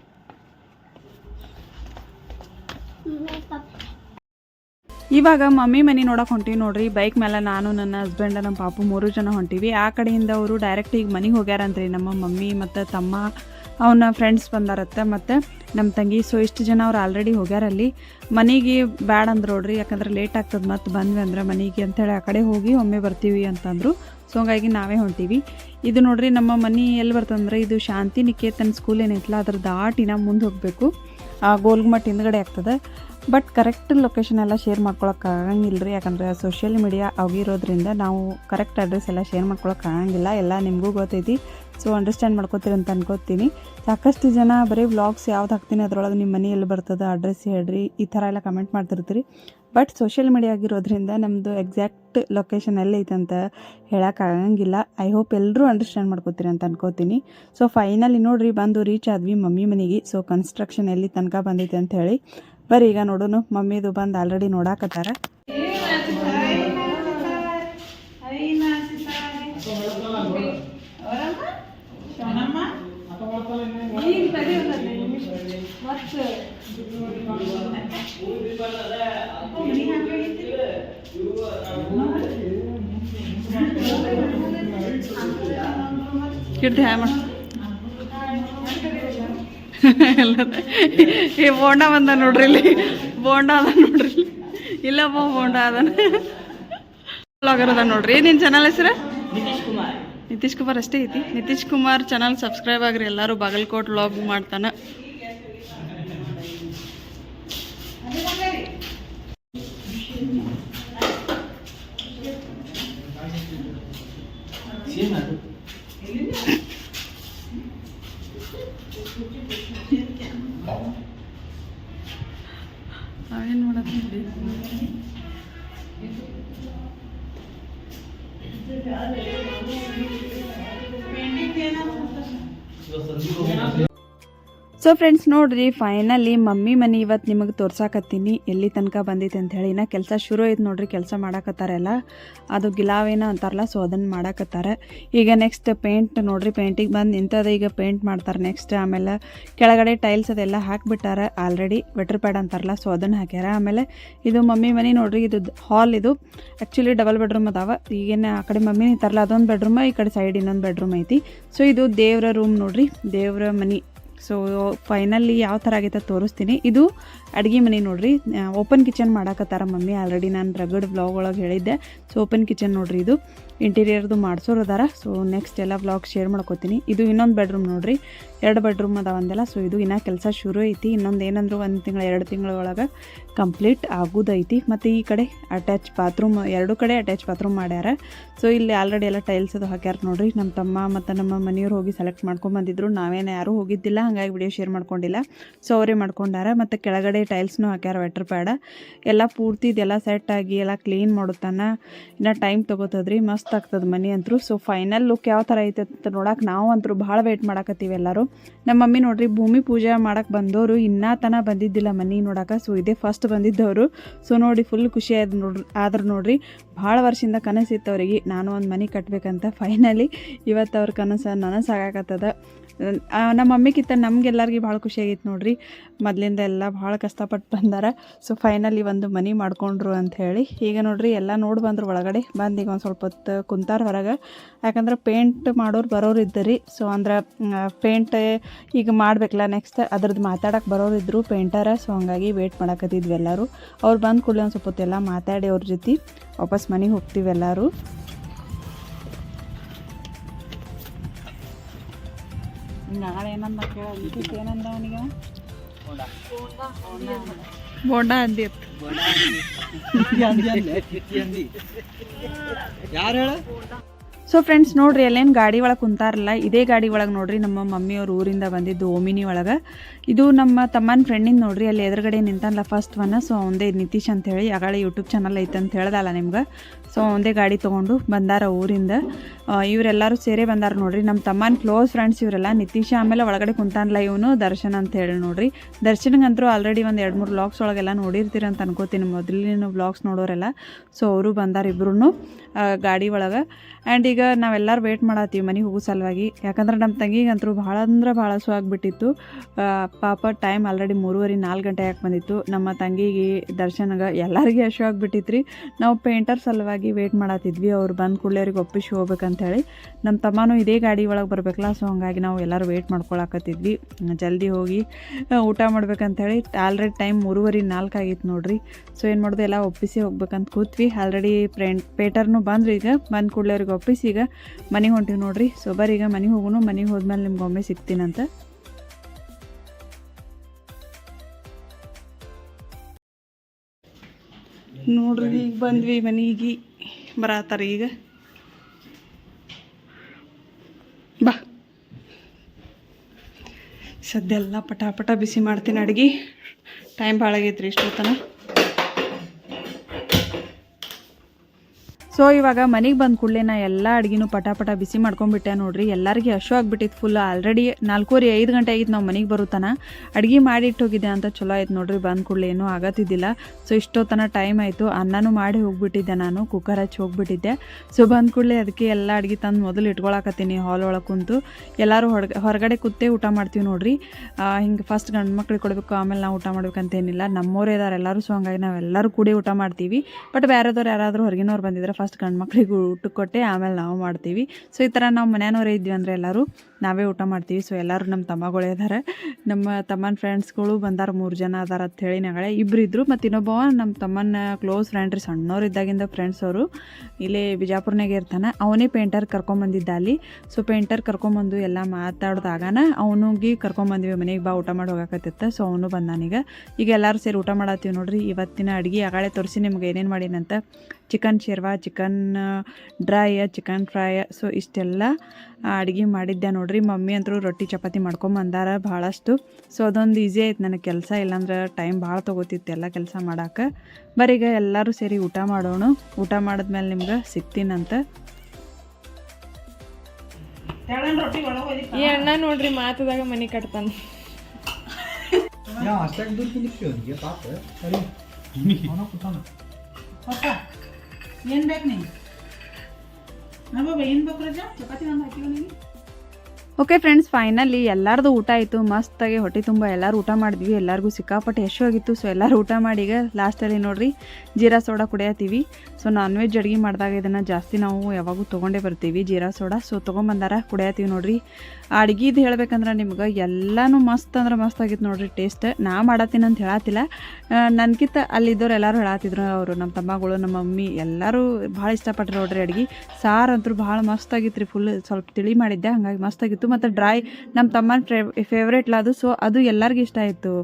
ಇವಾಗ ಮಮ್ಮಿ ಮನೆ ನೋಡಕ್ ಹೊಂಟಿವಿ ನೋಡ್ರಿ. ಬೈಕ್ ಮೇಲೆ ನಾನು, ನನ್ನ ಹಸ್ಬೆಂಡ್ ನಮ್ಮ ಪಾಪು ಮೂರು ಜನ ಹೊಂಟಿವಿ. ಆ ಕಡೆಯಿಂದ ಅವರು ಡೈರೆಕ್ಟ್ ಈಗ ಮನೆಗೆ ಹೋಗ್ಯಾರಂತ್ರಿ ನಮ್ಮ ಮಮ್ಮಿ ಮತ್ತು ತಮ್ಮ. ಅವನ ಫ್ರೆಂಡ್ಸ್ ಬಂದಾರತ್ತೆ. ಮತ್ತು ನಮ್ಮ ತಂಗಿ ಸೊ ಇಷ್ಟು ಜನ ಅವ್ರು ಆಲ್ರೆಡಿ ಹೋಗ್ಯಾರಲ್ಲಿ ಮನೆಗೆ ಬ್ಯಾಡ ಅಂದ್ರೆ ನೋಡ್ರಿ, ಯಾಕಂದ್ರೆ ಲೇಟ್ ಆಗ್ತದೆ ಮತ್ತೆ ಬಂದ್ವಿ ಅಂದ್ರೆ ಮನೆಗೆ ಅಂತೇಳಿ ಆ ಕಡೆ ಹೋಗಿ ಒಮ್ಮೆ ಬರ್ತೀವಿ ಅಂತಂದರು. ಸೊ ಹಂಗಾಗಿ ನಾವೇ ಹೊಂಟೀವಿ. ಇದು ನೋಡ್ರಿ ನಮ್ಮ ಮನೆ ಎಲ್ಲಿ ಬರ್ತಂದ್ರೆ ಇದು ಶಾಂತಿ ನಿಕೇತನ್ ಸ್ಕೂಲ್ ಏನೈತಲ್ಲ ಅದ್ರ ದಾಟಿನ ಮುಂದೆ ಹೋಗಬೇಕು. ಆ ಗೋಲ್ಗುಮಟ್ ಹಿಂದ್ಗಡೆ ಆಗ್ತದೆ. ಬಟ್ ಕರೆಕ್ಟ್ ಲೊಕೇಶನ್ ಎಲ್ಲ ಶೇರ್ ಮಾಡ್ಕೊಳಕ್ಕೆ ಆಗಂಗಿಲ್ಲ ರೀ ಯಾಕಂದ್ರೆ ಸೋಷಿಯಲ್ ಮೀಡಿಯಾ ಆಗಿರೋದ್ರಿಂದ ನಾವು ಕರೆಕ್ಟ್ ಅಡ್ರೆಸ್ ಎಲ್ಲ ಶೇರ್ ಮಾಡ್ಕೊಳಕ್ಕೆ ಆಗಂಗಿಲ್ಲ. ಎಲ್ಲ ನಿಮಗೂ ಗೊತ್ತೈತಿ. ಸೊ ಅಂಡರ್ಸ್ಟ್ಯಾಂಡ್ ಮಾಡ್ಕೋತೀರಿ ಅಂತ ಅನ್ಕೋತೀನಿ. ಸಾಕಷ್ಟು ಜನ ಬರೀ ವ್ಲಾಗ್ಸ್ ಯಾವ್ದು ಹಾಕ್ತೀನಿ, ಅದರೊಳಗೆ ನಿಮ್ಮ ಮನೆ ಎಲ್ಲಿ ಬರ್ತದೆ ಅಡ್ರೆಸ್ ಹೇಳ್ರಿ, ಈ ಥರ ಎಲ್ಲ ಕಮೆಂಟ್ ಮಾಡ್ತಿರ್ತೀರಿ. ಬಟ್ ಸೋಷಿಯಲ್ ಮೀಡಿಯಾ ಆಗಿರೋದ್ರಿಂದ ನಮ್ಮದು ಎಕ್ಸಾಕ್ಟ್ ಲೊಕೇಶನ್ ಎಲ್ಲೈತೆ ಅಂತ ಹೇಳೋಕ್ಕಾಗಂಗಿಲ್ಲ ಐ ಹೋಪ್ ಎಲ್ಲರೂ ಅಂಡರ್ಸ್ಟ್ಯಾಂಡ್ ಮಾಡ್ಕೋತೀರಿ ಅಂತ ಅನ್ಕೋತೀನಿ. ಸೊ ಫೈನಲಿ ನೋಡ್ರಿ, ಬಂದು ರೀಚ್ ಆದ್ವಿ ಮಮ್ಮಿ ಮನೆಗೆ. ಸೊ ಕನ್ಸ್ಟ್ರಕ್ಷನ್ ಎಲ್ಲಿ ತನಕ ಬಂದೈತೆ ಅಂತ ಹೇಳಿ. ಬರೀ ಈಗ ನೋಡೋಣ ಮಮ್ಮಿದು ಬಂದು ಆಲ್ರೆಡಿ ನೋಡಾಕತ್ತಾರ. ಇಡ್ತಿ ಹ್ಯಾ ಮಾಡ ಈ ಬೋಂಡ ಬಂದ ನೋಡ್ರಿ ಇಲ್ಲಿ. ಬೋಂಡ ಅದ ನೋಡ್ರಿ ಇಲ್ಲಿ. ಇಲ್ಲಪ್ಪ ಬೋಂಡ ಅದಾನ ಬ್ಲಾಗರ್ ಅದ ನೋಡ್ರಿ. ನಿನ್ನ ಚಾನಲ್ ಹೆಸರು? ನಿತೀಶ್ ಕುಮಾರ್. ನಿತೀಶ್ ಕುಮಾರ್ ಅಷ್ಟೇ ಐತಿ. ನಿತೀಶ್ ಕುಮಾರ್ ಚಾನಲ್ ಸಬ್ಸ್ಕ್ರೈಬ್ ಆಗ್ರಿ. ಎಲ್ಲರೂ ಬಾಗಲಕೋಟ್ ವ್ಲಾಗ್ ಮಾಡ್ತಾನ. ಸೇಮ್ ಅದು ನಾವೇನು ಮಾಡೋದು ನೋಡಿ ಸೊ ಫ್ರೆಂಡ್ಸ್ ನೋಡ್ರಿ ಫೈನಲಿ ಮಮ್ಮಿ ಮನಿ ಇವತ್ತು ನಿಮಗೆ ತೋರ್ಸಾಕತ್ತೀನಿ. ಎಲ್ಲಿ ತನಕ ಬಂದೈತೆ ಅಂತ ಹೇಳಿ. ನಾ ಕೆಲಸ ಶುರು ಆಯ್ತು ನೋಡ್ರಿ, ಕೆಲಸ ಮಾಡಾಕತ್ತಾರಲ್ಲ ಅದು ಗಿಲಾವೇನ ಅಂತಾರಲ್ಲ ಸೊ ಅದನ್ನು ಮಾಡಾಕತ್ತಾರೆ. ಈಗ ನೆಕ್ಸ್ಟ್ ಪೇಂಟ್ ನೋಡ್ರಿ ಪೇಂಟಿಗೆ ಬಂದು ನಿಂತದ, ಈಗ ಪೇಂಟ್ ಮಾಡ್ತಾರೆ ನೆಕ್ಸ್ಟ್ ಆಮೇಲೆ ಕೆಳಗಡೆ ಟೈಲ್ಸ್ ಅದೆಲ್ಲ ಹಾಕ್ಬಿಟ್ಟಾರ ಆಲ್ರೆಡಿ ವೆಟರ್ ಪ್ಯಾಡ್ ಅಂತಾರಲ್ಲ ಸೊ ಅದನ್ನು ಹಾಕ್ಯಾರ. ಆಮೇಲೆ ಇದು ಮಮ್ಮಿ ಮನಿ ನೋಡ್ರಿ, ಇದು ಹಾಲ್ ಇದು. ಆ್ಯಕ್ಚುಲಿ ಡಬಲ್ ಬೆಡ್ರೂಮ್ ಅದಾವ. ಈಗೇನು ಆ ಕಡೆ ಮಮ್ಮಿ ನಿಂತಾರಲ್ಲ, ಅದೊಂದು ಬೆಡ್ರೂಮ್ ಈ ಕಡೆ ಸೈಡ್ ಇನ್ನೊಂದು ಬೆಡ್ರೂಮ್ ಐತಿ. ಸೊ ಇದು ದೇವ್ರ ರೂಮ್ ನೋಡ್ರಿ. ದೇವ್ರ ಮನೆ ಸೊ ಫೈನಲಿ ಯಾವ ಥರ ಆಗೈತೆ ತೋರಿಸ್ತೀನಿ. ಇದು ಅಡುಗೆ ಮನೆ ನೋಡ್ರಿ. ಓಪನ್ ಕಿಚನ್ ಮಾಡಾಕತ್ತಾರ ಮಮ್ಮಿ. ಆಲ್ರೆಡಿ ನಾನು ರಗಡ್ ಬ್ಲಾಗ್ ಒಳಗೆ ಹೇಳಿದ್ದೆ. ಸೊ ಓಪನ್ ಕಿಚನ್ ನೋಡ್ರಿ ಇದು. ಇಂಟೀರಿಯರ್ದು ಮಾಡ್ಸೋರು ಅದಾರ. ಸೊ ನೆಕ್ಸ್ಟ್ ಎಲ್ಲ ಬ್ಲಾಗ್ ಶೇರ್ ಮಾಡ್ಕೋತೀನಿ. ಇದು ಇನ್ನೊಂದು ಬೆಡ್ರೂಮ್ ನೋಡ್ರಿ. ಎರಡು ಬೆಡ್ರೂಮ್ ಅದಾವಂದೆಲ್ಲ ಸೊ ಇದು ಇನ್ನೂ ಕೆಲಸ ಶುರು ಐತಿ. ಇನ್ನೊಂದು ಏನಂದ್ರು ಒಂದು ತಿಂಗಳು, ಎರಡು ತಿಂಗಳ ಒಳಗೆ ಕಂಪ್ಲೀಟ್ ಆಗೋದೈತಿ. ಮತ್ತು ಈ ಕಡೆ ಅಟ್ಯಾಚ್ ಬಾತ್ರೂಮ್ ಎರಡು ಕಡೆ ಅಟ್ಯಾಚ್ ಬಾತ್ರೂಮ್ ಮಾಡ್ಯಾರ. ಸೊ ಇಲ್ಲಿ ಆಲ್ರೆಡಿ ಎಲ್ಲ ಟೈಲ್ಸ್ ಅದು ಹಾಕ್ಯಾರ ನೋಡ್ರಿ. ನಮ್ಮ ತಮ್ಮ ಮತ್ತು ನಮ್ಮ ಮನೆಯವ್ರು ಹೋಗಿ ಸೆಲೆಕ್ಟ್ ಮಾಡ್ಕೊಂಬಂದಿದ್ರು ನಾವೇನು ಯಾರೂ ಹೋಗಿದ್ದಿಲ್ಲ. ಹಾಗಾಗಿ ವಿಡಿಯೋ ಶೇರ್ ಮಾಡ್ಕೊಂಡಿಲ್ಲ. ಸೊ ಅವರೇ ಮಾಡ್ಕೊಂಡಾರ. ಮತ್ತು ಕೆಳಗಡೆ ಟೈಲ್ಸ್ನು ಹಾಕ್ಯಾರ ವೆಟ್ರ್ ಪ್ಯಾಡ. ಎಲ್ಲ ಪೂರ್ತಿ ಇದೆಲ್ಲ ಸೆಟ್ ಆಗಿ ಎಲ್ಲ ಕ್ಲೀನ್ ಮಾಡುತ್ತಾನ. ಇನ್ನು ಟೈಮ್ ತೊಗೋತದ್ರಿ, ಮಸ್ತ್ ಆಗ್ತದೆ ಮನೆ ಅಂತೂ. ಸೊ ಫೈನಲ್ ಲುಕ್ ಯಾವ ಥರ ಐತೆ ಅಂತ ನೋಡಕ್ಕೆ ನಾವು ಅಂತೂ ಭಾಳ ವೆಯ್ಟ್ ಮಾಡಕತ್ತೀವಿ ಎಲ್ಲರೂ. ನಮ್ಮ ಮಮ್ಮಿ ನೋಡ್ರಿ, ಭೂಮಿ ಪೂಜೆ ಮಾಡಕ್ಕೆ ಬಂದವರು ಇನ್ನೂ ತನ ಬಂದಿದ್ದಿಲ್ಲ ಮನೆ ನೋಡಕ್ಕೆ ಸೊ ಇದೇ ಫಸ್ಟ್ ಬಂದಿದ್ದವರು. ಸೊ ನೋಡಿ ಫುಲ್ ಖುಷಿ ಆಯ್ತು ನೋಡ್ರಿ ಆದ್ರೆ ನೋಡ್ರಿ, ಭಾಳ ವರ್ಷದಿಂದ ಕನಸಿತ್ತು ಅವರಿಗೆ ನಾನು ಒಂದು ಮನೆ ಕಟ್ಟಬೇಕಂತ ಫೈನಲಿ ಇವತ್ತು ಅವ್ರ ಕನಸು ನನಸಾಗತ್ತದ ನಮ್ಮ ಮಮ್ಮಿಗಿಂತ ನಮ್ಗೆಲ್ಲರಿಗೆ ಭಾಳ ಖುಷಿ ಆಗೈತೆ ನೋಡ್ರಿ. ಮೊದಲಿಂದ ಎಲ್ಲ ಭಾಳ ಕಷ್ಟಪಟ್ಟು ಬಂದಾರ. ಸೊ ಫೈನಲಿ ಒಂದು ಮನಿ ಮಾಡ್ಕೊಂಡ್ರು ಅಂತ ಹೇಳಿ. ಈಗ ನೋಡ್ರಿ, ಎಲ್ಲ ನೋಡಿ ಬಂದ್ರು ಒಳಗಡೆ. ಬಂದು ಈಗ ಒಂದು ಸ್ವಲ್ಪ ಹೊತ್ತು ಕುಂತಾರ ಹೊರಗೆ. ಯಾಕಂದ್ರೆ ಪೇಂಟ್ ಮಾಡೋರು ಬರೋರು ಇದ್ದರಿ. ಸೊ ಅಂದ್ರೆ ಪೇಂಟ್ ಈಗ ಮಾಡಬೇಕಲ್ಲ ನೆಕ್ಸ್ಟ್ ಅದ್ರದ್ದು ಮಾತಾಡಕ್ಕೆ ಬರೋರು ಇದ್ದರು ಪೇಂಟರ ಸೊ ಹಂಗಾಗಿ ವೇಟ್ ಮಾಡಕತ್ತಿದ್ವಿ ಎಲ್ಲರೂ. ಅವ್ರು ಬಂದು ಕೂಡಲೇ ಒಂದು ಸ್ವಲ್ಪ ಹೊತ್ತೆಲ್ಲ ಮಾತಾಡಿ ಅವ್ರ ಜೊತೆ ವಾಪಸ್ ಮನೆಗೆ ಹೋಗ್ತೀವಿ ಎಲ್ಲರೂ. ನಾಳೆ ಏನಂದ ಕೇಳ ಏನಂದ ಅವನಿಗೆ? ಬೋಂಡ ಅಂದಿತ್ತು ಯಾರು ಹೇಳ ಸೊ ಫ್ರೆಂಡ್ಸ್ ನೋಡ್ರಿ, ಅಲ್ಲೇನು ಗಾಡಿ ಒಳಗೆ ಕುಂತಾರಲ್ಲ, ಇದೇ ಗಾಡಿ ಒಳಗೆ ನೋಡ್ರಿ, ನಮ್ಮ ಮಮ್ಮಿಯವ್ರ ಊರಿಂದ ಬಂದಿದ್ದು ಓಮಿನಿ ಒಳಗೆ. ಇದು ನಮ್ಮ ತಮ್ಮನ ಫ್ರೆಂಡಿನ ನೋಡ್ರಿ, ಅಲ್ಲಿ ಎದುರುಗಡೆ ನಿಂತಲ್ಲ ಫಸ್ಟ್ ಒನ್ ಸೊ ಒಂದೇ ನಿತೀಶ್ ಅಂತೇಳಿ ಆಗಳ ಯೂಟ್ಯೂಬ್ ಚಾನಲ್ ಐತೆ ಅಂತ ಹೇಳ್ದಲ್ಲ ನಿಮ್ಗೆ. ಸೊ ಒಂದೇ ಗಾಡಿ ತೊಗೊಂಡು ಬಂದಾರ ಊರಿಂದ. ಇವರೆಲ್ಲರೂ ಸೇರೆ ಬಂದಾರ ನೋಡ್ರಿ, ನಮ್ಮ ತಮ್ಮನ ಕ್ಲೋಸ್ ಫ್ರೆಂಡ್ಸ್ ಇವರೆಲ್ಲ, ನಿತೀಶ ಆಮೇಲೆ ಒಳಗಡೆ ಕುಂತಾನಲ್ಲ ಇವನು ದರ್ಶನ್ ಅಂತ ಹೇಳಿ ನೋಡ್ರಿ. ದರ್ಶನ್ಗಂತರೂ ಆಲ್ರೆಡಿ ಒಂದು ಎರಡು ಮೂರು ವ್ಲಾಗ್ಸ್ ಒಳಗೆಲ್ಲ ನೋಡಿರ್ತೀರ ಅಂತ ಅನ್ಕೋತೀನಿ, ಮೊದಲಿನ ವ್ಲಾಗ್ಸ್ ನೋಡೋರೆಲ್ಲ. ಸೊ ಅವರು ಬಂದಾರ ಇಬ್ರು ಗಾಡಿ ಒಳಗೆ. ಆ್ಯಂಡ್ ಈಗ ನಾವೆಲ್ಲರೂ ವೇಟ್ ಮಾಡತ್ತೀವಿ ಮನೆಗೆ ಹೋಗೋ ಸಲುವಾಗಿ. ಯಾಕಂದ್ರೆ ನಮ್ಮ ತಂಗಿಗಂತರೂ ಭಾಳ ಅಂದ್ರೆ ಭಾಳ ಹಸು ಆಗಿಬಿಟ್ಟಿತ್ತು. ಪಾಪ ಟೈಮ್ ಆಲ್ರೆಡಿ ಮೂರುವರೆ, ನಾಲ್ಕು ಗಂಟೆ ಯಾಕೆ ಬಂದಿತ್ತು? ನಮ್ಮ ತಂಗಿಗೆ ದರ್ಶನಗ ಎಲ್ಲರಿಗೆ ಹಸು ಆಗಿಬಿಟ್ಟಿತ್ತು ರೀ ನಾವು ಪೇಂಟರ್ ಸಲುವಾಗಿ ವೇಟ್ ಮಾಡತ್ತಿದ್ವಿ ಅವ್ರು ಬಂದು ಕೂಡಲೇ ಅವ್ರಿಗೆ ಒಪ್ಪಿಸಿ ಹೋಗ್ಬೇಕಂತೇಳಿ. ನಮ್ಮ ತಮ್ಮನೂ ಇದೇ ಗಾಡಿ ಒಳಗೆ ಬರಬೇಕಲ್ಲ ಸೊ ಹಂಗಾಗಿ ನಾವು ಎಲ್ಲರೂ ವೇಟ್ ಮಾಡ್ಕೊಳಕತ್ತಿದ್ವಿ. ಜಲ್ದಿ ಹೋಗಿ ಊಟ ಮಾಡ್ಬೇಕಂತೇಳಿ. ಆಲ್ರೆಡಿ ಟೈಮ್ ಮೂರುವರೆ, ನಾಲ್ಕು ಆಗಿತ್ತು ನೋಡ್ರಿ. ಸೊ ಏನು ಮಾಡೋದು, ಎಲ್ಲ ಒಪ್ಪಿಸಿ ಹೋಗ್ಬೇಕಂತ ಕೂತ್ವಿ. ಆಲ್ರೆಡಿ ಪ್ರೇಂಟ್ ಪೇಟರ್ನು ಬಂದ್ರಿ ಈಗ. ಬಂದ ಕೂಡಲೇ ಒಪ್ಪಿಸಿ ಈಗ ಮನೆಗೆ ಹೊಂಟಿವಿ ನೋಡ್ರಿ. ಸೊ ಈಗ ಮನೆಗೆ ಹೋಗುನು, ಮನೆಗೆ ಹೋದ್ಮೇಲೆ ನಿಮ್ಗೆ ಒಮ್ಮೆ ಸಿಗ್ತೀನಂತ ನೋಡ್ರಿ, ಈಗ ಬಂದ್ವಿ ಮನೆಗೆ. ಬರತ್ತಾರ ಈಗ. ಬಾ. ಸದ್ಯ ಎಲ್ಲ ಪಟ ಪಟ ಬಿಸಿ ಮಾಡ್ತೀನಿ ಅಡುಗೆ. ಟೈಮ್ ಭಾಳ ಆಗೈತ್ರಿ ಇಷ್ಟೊತ್ತನ. ಸೊ ಇವಾಗ ಮನೆಗೆ ಬಂದ ಕೂಡಲೇ ನಾ ಎಲ್ಲ ಅಡುಗೆನೂ ಪಟ ಪಟ ಬಿಸಿ ಮಾಡ್ಕೊಂಡ್ಬಿಟ್ಟೆ ನೋಡ್ರಿ. ಎಲ್ಲರಿಗೆ ಅಶೋ ಆಗಿಬಿಟ್ಟಿತ್ತು ಫುಲ್ ಆಲ್ರೆಡಿ ನಾಲ್ಕೂವರೆ, ಐದು ಗಂಟೆ ಆಗಿತ್ತು ನಾವು ಮನೆಗೆ ಬರುತ್ತಾನ ಅಡುಗೆ ಮಾಡಿಟ್ಟು ಹೋಗಿದ್ದೆ ಅಂತ ಚಲೋ ಆಯ್ತು ನೋಡ್ರಿ, ಬಂದ ಕೂಡಲೇ ಏನೂ ಆಗತ್ತಿದ್ದಿಲ್ಲ. ಸೊ ಇಷ್ಟೊತ್ತನ ಟೈಮ್ ಆಯಿತು. ಅನ್ನನೂ ಮಾಡಿ ಹೋಗ್ಬಿಟ್ಟಿದ್ದೆ ನಾನು ಕುಕ್ಕರ್ ಹಚ್ಚಿ ಹೋಗ್ಬಿಟ್ಟಿದ್ದೆ. ಸೊ ಬಂದ ಕೂಡಲೇ ಅದಕ್ಕೆ ಎಲ್ಲ ಅಡುಗೆ ತಂದು ಮೊದಲು ಇಟ್ಕೊಳಕತ್ತೀನಿ ಹಾಲ್ ಒಳಗೆ ಕುಂತು. ಎಲ್ಲರೂ ಹೊರಗೆ, ಹೊರಗಡೆ ಕೂತೇ ಊಟ ಮಾಡ್ತೀವಿ ನೋಡ್ರಿ. ಹಿಂಗೆ ಫಸ್ಟ್ ಗಂಡು ಮಕ್ಳಿಗೆ ಕೊಡಬೇಕು, ಆಮೇಲೆ ನಾವು ಊಟ ಮಾಡ್ಬೇಕಂತೇನಿಲ್ಲ. ನಮ್ಮೋರೇ ಇದಾರೆ ಎಲ್ಲರೂ ಸೊ ಹಂಗಾಗಿ ನಾವೆಲ್ಲರೂ ಕೂಡಿ ಊಟ ಮಾಡ್ತೀವಿ. ಬಟ್ ಬೇರೆದವ್ರು ಯಾರಾದರೂ ಹೊರಗಿನವ್ರು ಬಂದಿದ್ರೆ ಫಸ್ಟ್ ಗಂಡು ಮಕ್ಳಿಗೆ ಊಟಕ್ಕೆ ಕೊಟ್ಟೆ, ಆಮೇಲೆ ನಾವು ಮಾಡ್ತೀವಿ. ಸೊ ಈ ಥರ ನಾವು ಮನೆಯವ್ರೇ ಇದ್ವಿ ಅಂದರೆ ಎಲ್ಲರೂ ನಾವೇ ಊಟ ಮಾಡ್ತೀವಿ. ಸೊ ಎಲ್ಲರೂ ನಮ್ಮ ತಮ್ಮಗಳೇ ಇದ್ದಾರೆ ನಮ್ಮ ತಮ್ಮನ ಫ್ರೆಂಡ್ಸ್ಗಳು ಬಂದಾರ, ಮೂರು ಜನ ಅದಾರ ಅಂತ ಹೇಳಿ ನಾಳೆ ಇಬ್ಬರು ಇದ್ದರು ಮತ್ತು ಇನ್ನೊಬ್ಬ ನಮ್ಮ ತಮ್ಮನ ಕ್ಲೋಸ್ ಫ್ರೆಂಡ್ ರೀ, ಸಣ್ಣವ್ರು ಇದ್ದಾಗಿಂದ ಫ್ರೆಂಡ್ಸ್ ಅವರು. ಇಲ್ಲಿ ಬಿಜಾಪುರ್ನಾಗೆ ಇರ್ತಾನೆ. ಅವನೇ ಪೇಂಟರ್ ಕರ್ಕೊಂಬಂದಿದ್ದ ಅಲ್ಲಿ. ಸೊ ಪೇಂಟರ್ ಕರ್ಕೊಂಬಂದು ಎಲ್ಲ ಮಾತಾಡ್ದಾಗನ ಅವನಿಗೆ ಕರ್ಕೊಂಬಂದ್ವಿ ಮನೆಗೆ ಬಾ, ಊಟ ಮಾಡಿ ಹೋಗಕತ್ತಿತ್ತ ಸೊ ಅವನು ಬಂದಾನೀಗ ಈಗ. ಎಲ್ಲರೂ ಸೇರಿ ಊಟ ಮಾಡತ್ತೀವಿ ನೋಡ್ರಿ. ಇವತ್ತಿನ ಅಡುಗೆ ಆಗಾಳೆ ತೋರಿಸಿ ನಿಮ್ಗೆ ಏನೇನು ಮಾಡೀನಂತ ಚಿಕನ್ ಶೇರ್ವಾ ಚಿಕನ್ ಡ್ರೈಯ ಚಿಕನ್ ಫ್ರೈ ಸೊ ಇಷ್ಟೆಲ್ಲ ಅಡುಗೆ ಮಾಡಿದ್ದೆ ನೋಡ್ರಿ. ಮಮ್ಮಿ ಅಂತರೂ ರೊಟ್ಟಿ ಚಪಾತಿ ಮಾಡ್ಕೊಂಬಂದಾರ ಭಾಳಷ್ಟು. ಸೊ ಅದೊಂದು ಈಸಿ ಆಯ್ತು ನನಗೆ ಕೆಲಸ. ಇಲ್ಲಾಂದ್ರೆ ಟೈಮ್ ಭಾಳ ತೊಗೋತಿತ್ತು ಎಲ್ಲ ಕೆಲಸ ಮಾಡೋಕೆ. ಬರೀಗ ಎಲ್ಲರೂ ಸೇರಿ ಊಟ ಮಾಡೋಣ. ಊಟ ಮಾಡಿದ್ಮೇಲೆ ನಿಮ್ಗೆ ಸಿಗ್ತೀನಂತ ಈ ಅಣ್ಣ ನೋಡ್ರಿ ಮಾತದಾಗ ಮನಿ ಕಟ್ತಾನೆ. ಅಷ್ಟಾಗಿ ಏನು ಬೇಕು ನಿಂಗೆ? ಓಕೆ ಫ್ರೆಂಡ್ಸ್ ಫೈನಲಿ ಎಲ್ಲರದು ಊಟ ಆಯಿತು. ಮಸ್ತಾಗಿ ಹೊಟ್ಟೆ ತುಂಬ. ಎಲ್ಲರೂ ಊಟ ಮಾಡಿದ್ವಿ. ಎಲ್ಲರಿಗೂ ಸಿಕ್ಕಾಪಟ್ಟೆ ಆಗಿತ್ತು. ಸೊ ಎಲ್ಲರೂ ಊಟ ಮಾಡಿ ಈಗ ಲಾಸ್ಟಲ್ಲಿ ನೋಡ್ರಿ, ಜೀರಾ ಸೋಡಾ ಕುಡಿಯತ್ತೀವಿ. ಸೊ ನಾನ್ ವೆಜ್ ಅಡುಗೆ ಮಾಡಿದಾಗ ಇದನ್ನು ಜಾಸ್ತಿ ನಾವು ಯಾವಾಗೂ ತೊಗೊಂಡೇ ಬರ್ತೀವಿ ಜೀರಾ ಸೋಡಾ. ಸೊ ತೊಗೊಂಬಂದಾರ ಕುಡಿಯತ್ತೀವಿ ನೋಡ್ರಿ. ಅಡ್ಗಿದು ಹೇಳ್ಬೇಕಂದ್ರೆ ನಿಮ್ಗೆ ಎಲ್ಲನೂ ಮಸ್ತ್ ಅಂದ್ರೆ ಮಸ್ತ್ ಆಗಿತ್ತು ನೋಡ್ರಿ ಟೇಸ್ಟ್ ನಾ ಮಾಡತ್ತೀನಿ ಅಂತ ಹೇಳತ್ತಿಲ್ಲ ನನಗಿಂತ ಅಲ್ಲಿದ್ದವ್ರು ಎಲ್ಲರೂ ಹೇಳತ್ತಿದ್ರು ಅವರು ನಮ್ಮ ತಮ್ಮಗಳು ನಮ್ಮ ಮಮ್ಮಿ ಎಲ್ಲರೂ ಭಾಳ ಇಷ್ಟಪಟ್ಟರು ನೋಡ್ರಿ ಅಡ್ಗೆ. ಸಾರು ಅಂತೂ ಭಾಳ ಮಸ್ತ್ ಆಗಿತ್ತು ರೀ ಫುಲ್ ಸ್ವಲ್ಪ ತಿಳಿ ಮಾಡಿದ್ದೆ, ಹಾಗಾಗಿ ಮಸ್ತಾಗಿತ್ತು ಮತ್ತು ಡ್ರೈ ನಮ್ಮ ತಮ್ಮನ ಫೇವ್ರೇಟ್ಲ ಅದು. ಸೊ ಅದು ಎಲ್ಲರಿಗೂ ಇಷ್ಟ ಆಯಿತು.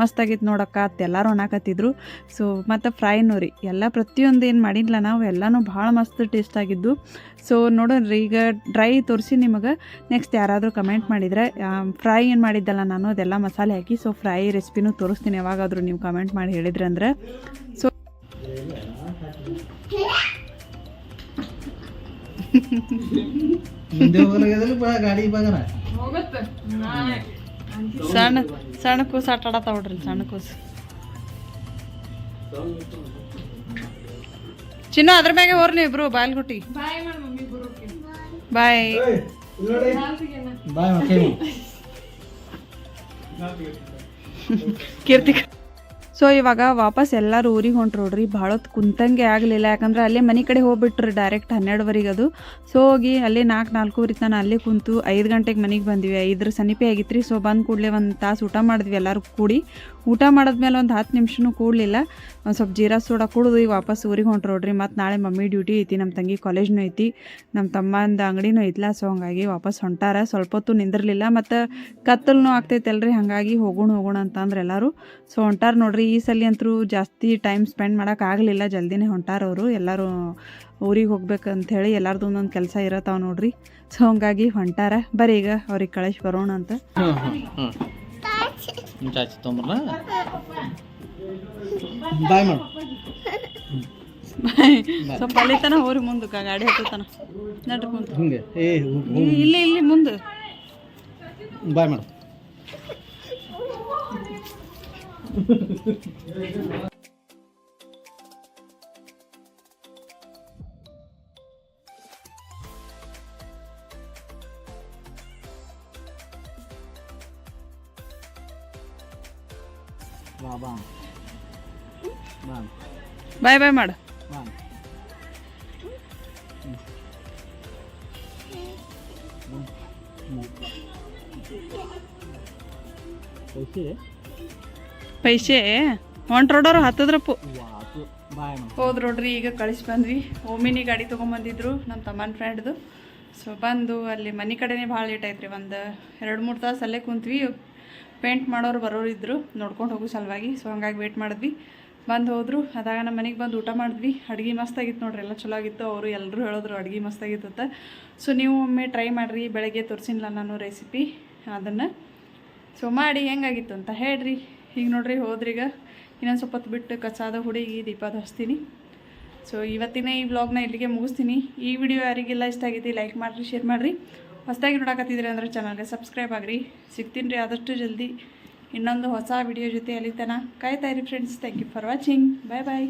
ಮಸ್ತಾಗಿತ್ತು ನೋಡಕ್ಕ, ಅತ್ತೆ ಎಲ್ಲರೂ ಒಣಕತ್ತಿದ್ರು ಸೊ ಮತ್ತು ಫ್ರೈನೂ ರೀ ಎಲ್ಲ ಪ್ರತಿಯೊಂದು ಏನು ಮಾಡಿದ್ಲ ನಾವು, ಎಲ್ಲನೂ ಭಾಳ ಮಸ್ತ್ ಟೇಸ್ಟ್ ಆಗಿದ್ದು. ಸೊ ನೋಡೋಣ್ರಿ ಈಗ ಡ್ರೈ ತೋರಿಸಿ ನಿಮಗೆ. ನೆಕ್ಸ್ಟ್ ಯಾರಾದರೂ ಕಮೆಂಟ್ ಮಾಡಿದರೆ ಫ್ರೈ ಏನು ಮಾಡಿದ್ದಲ್ಲ ನಾನು ಅದೆಲ್ಲ ಮಸಾಲೆ ಹಾಕಿ ಸೊ ಫ್ರೈ ರೆಸಿಪಿನೂ ತೋರಿಸ್ತೀನಿ. ಯಾವಾಗಾದರೂ ನೀವು ಕಮೆಂಟ್ ಮಾಡಿ ಹೇಳಿದ್ರಿ ಅಂದ್ರೆ. ಸೊ ಸಣ್ಣ ಸಣ್ಣ ಕೂಸು ಆಟ ಆಡತ್ತಾವ ನೋಡ್ರಿ ಸಣ್ಣ ಕೂಸು. ಚಿನ್ನ ಅದ್ರ ಮ್ಯಾಗೆ ಹೋರ್ನಿ ಇಬ್ರು ಬಾಯ್ಲ್ಗುಟ್ಟಿ. ಬಾಯ್ ಬಾಯ್ ಮಕ್ಕಳು ಕೀರ್ತಿ ಸೊ ಇವಾಗ ವಾಪಸ್ ಎಲ್ಲರೂ ಊರಿಗೆ ಹೊಂಟ್ರೋಡ್ರಿ ಭಾಳ ಹೊತ್ತು ಕುಂತಂಗೆ ಆಗಲಿಲ್ಲ. ಯಾಕಂದ್ರೆ ಅಲ್ಲೇ ಮನೆ ಕಡೆ ಹೋಗ್ಬಿಟ್ರು ಡೈರೆಕ್ಟ್ ಹನ್ನೆರಡುವರೆಗೆ ಅದು. ಸೊ ಹೋಗಿ ಅಲ್ಲೇ ನಾಲ್ಕು ನಾಲ್ಕೂವರೆ ನಾನು ಅಲ್ಲೇ ಕುಂತು ಐದು ಗಂಟೆಗೆ ಮನೆಗೆ ಬಂದ್ವಿ. ಐದರ ಸನಿಪೆ ಆಗಿತ್ತು ರೀ ಸೊ ಬಂದ ಕೂಡಲೇ ಒಂದು ತಾಸು ಊಟ ಮಾಡಿದ್ವಿ ಎಲ್ಲರೂ ಕೂಡಿ. ಊಟ ಮಾಡಿದ್ಮೇಲೆ ಒಂದು ಹತ್ತು ನಿಮಿಷನೂ ಕೂಡಲಿಲ್ಲ. ಒಂದು ಸ್ವಲ್ಪ ಜೀರಾ ಸೋಡಾ ಕುಡಿದು ಈಗ ವಾಪಸ್ ಊರಿಗೆ ಹೊಂಟ್ರು ನೋಡ್ರಿ. ಮತ್ತು ನಾಳೆ ಮಮ್ಮಿ ಡ್ಯೂಟಿ ಐತಿ ನಮ್ಮ ತಂಗಿ ಕಾಲೇಜ್ನೂ ಐತಿ ನಮ್ಮ ತಮ್ಮಂದು ಅಂಗಡಿನೂ ಐತ್ಲ, ಸೊ ಹಂಗಾಗಿ ವಾಪಸ್ ಹೊಂಟಾರ. ಸ್ವಲ್ಪ ಹೊತ್ತು ನಿಂದಿರಲಿಲ್ಲ, ಮತ್ತು ಕತ್ತಲೂ ಆಗ್ತೈತಲ್ರಿ ಹಾಗಾಗಿ ಹೋಗೋಣ ಹೋಗೋಣ ಅಂತಂದ್ರೆ ಎಲ್ಲರೂ. ಸೊ ಹೊಂಟಾರ ನೋಡ್ರಿ, ಈ ಸಲ ಅಂತೂ ಜಾಸ್ತಿ ಟೈಮ್ ಸ್ಪೆಂಡ್ ಮಾಡೋಕೆ ಆಗಲಿಲ್ಲ. ಜಲ್ದಿನೇ ಹೊಂಟಾರವರು ಎಲ್ಲರೂ ಊರಿಗೆ ಹೋಗ್ಬೇಕಂತ ಹೇಳಿ ಎಲ್ಲಾರ್ದು ಒಂದೊಂದು ಕೆಲಸ ಇರತ್ತಾವ ನೋಡ್ರಿ. ಸೊ ಹಂಗಾಗಿ ಹೊಂಟಾರ. ಬರೀ ಈಗ ಅವ್ರಿಗೆ ಕಳಿಸಿ ಬರೋಣ ಅಂತ. ಹಾಂ ಚಾಚಿ ತೊಂಬರ್ಲ? ಬಾಯ್ ಮಾಡು. ಸ್ವಲ್ಪ ಅಲ್ಲಿ ತನ ಹೋರಿ ಮುಂದಕ್ಕೆ ಗಾಡಿ ಹತ್ತತನ. ನಡ್ರಿ ಮುಂದೆ. ಹಿಂಗೆ ಏ ಇಲ್ಲಿ ಇಲ್ಲಿ ಮುಂದೆ. ಬಾಯ್ ಮಾಡು. ಬಾಯ್ ಬಾಯ್ ಮಾಡು. ಬಾ. ಓಕೆ ಪೈಸೆ? ಹೊಂಟ್ರೋಡೋರು ಹತ್ತದ್ರಪ್ಪು ಹೋದ್ ನೋಡ್ರಿ ಈಗ ಕಳಿಸಿ ಬಂದ್ವಿ. ಓಮಿನಿ ಗಾಡಿ ತೊಗೊಂಬಂದಿದ್ರು ನಮ್ಮ ತಮ್ಮನ ಫ್ರೆಂಡ್ದು ಸೊ ಬಂದು ಅಲ್ಲಿ ಮನೆ ಕಡೆನೇ ಭಾಳ ಲೇಟ್ ಆಯ್ತು ಒಂದು ಎರಡು ಮೂರು ತಾಸು ಅಲ್ಲೇ ಕುಂತ್ವಿ. ಪೇಂಟ್ ಮಾಡೋರು ಬರೋರು ಇದ್ದರು ನೋಡ್ಕೊಂಡು ಹೋಗೋ ಸಲುವಾಗಿ. ಸೊ ಹಂಗಾಗಿ ವೇಟ್ ಮಾಡಿದ್ವಿ. ಬಂದು ಹೋದ್ರು. ಅದಾಗ ನಮ್ಮ ಮನೆಗೆ ಬಂದು ಊಟ ಮಾಡಿದ್ವಿ. ಅಡುಗೆ ಮಸ್ತಾಗಿತ್ತು ನೋಡ್ರಿ, ಎಲ್ಲ ಚಲೋ ಆಗಿತ್ತು. ಅವರು ಎಲ್ಲರೂ ಹೇಳಿದ್ರು ಅಡುಗೆ ಮಸ್ತಾಗಿತ್ತು ಸೊ ನೀವು ಒಮ್ಮೆ ಟ್ರೈ ಮಾಡಿರಿ, ಬೆಳಗ್ಗೆ ತೋರಿಸಿಲ್ಲ ನಾನು ರೆಸಿಪಿ ಅದನ್ನು. ಸೊ ಮಾಡಿ ಹೆಂಗಾಗಿತ್ತು ಅಂತ ಹೇಳ್ರಿ. ಈಗ ನೋಡ್ರಿ ಹೋದ್ರೀಗ ಇನ್ನೊಂದು ಸ್ವಲ್ಪ ಹೊತ್ತು ಬಿಟ್ಟು ಕಸಾದ ಹುಡುಗಿ ದೀಪದ ಹಚ್ತೀನಿ. ಸೊ ಇವತ್ತಿನ ಈ ಬ್ಲಾಗ್ನ ಇಲ್ಲಿಗೆ ಮುಗಿಸ್ತೀನಿ. ಈ ವಿಡಿಯೋ ಯಾರಿಗೆಲ್ಲ ಇಷ್ಟ ಆಗೈತಿ ಲೈಕ್ ಮಾಡಿರಿ ಶೇರ್ ಮಾಡಿರಿ. ಹೊಸದಾಗಿ ನೋಡಕತ್ತಿದ್ರಿ ಅಂದ್ರೆ ಚಾನಲ್ಗೆ ಸಬ್ಸ್ಕ್ರೈಬ್ ಆಗಿರಿ. ಸಿಗ್ತೀನಿ ರೀ ಆದಷ್ಟು ಜಲ್ದಿ. ಇನ್ನೊಂದು ಹೊಸ ವಿಡಿಯೋ ಜೊತೆ ಅಲ್ಲಿ ತನಕ ಕಾಯ್ತಾ ಇರಿ friends thank you for watching bye bye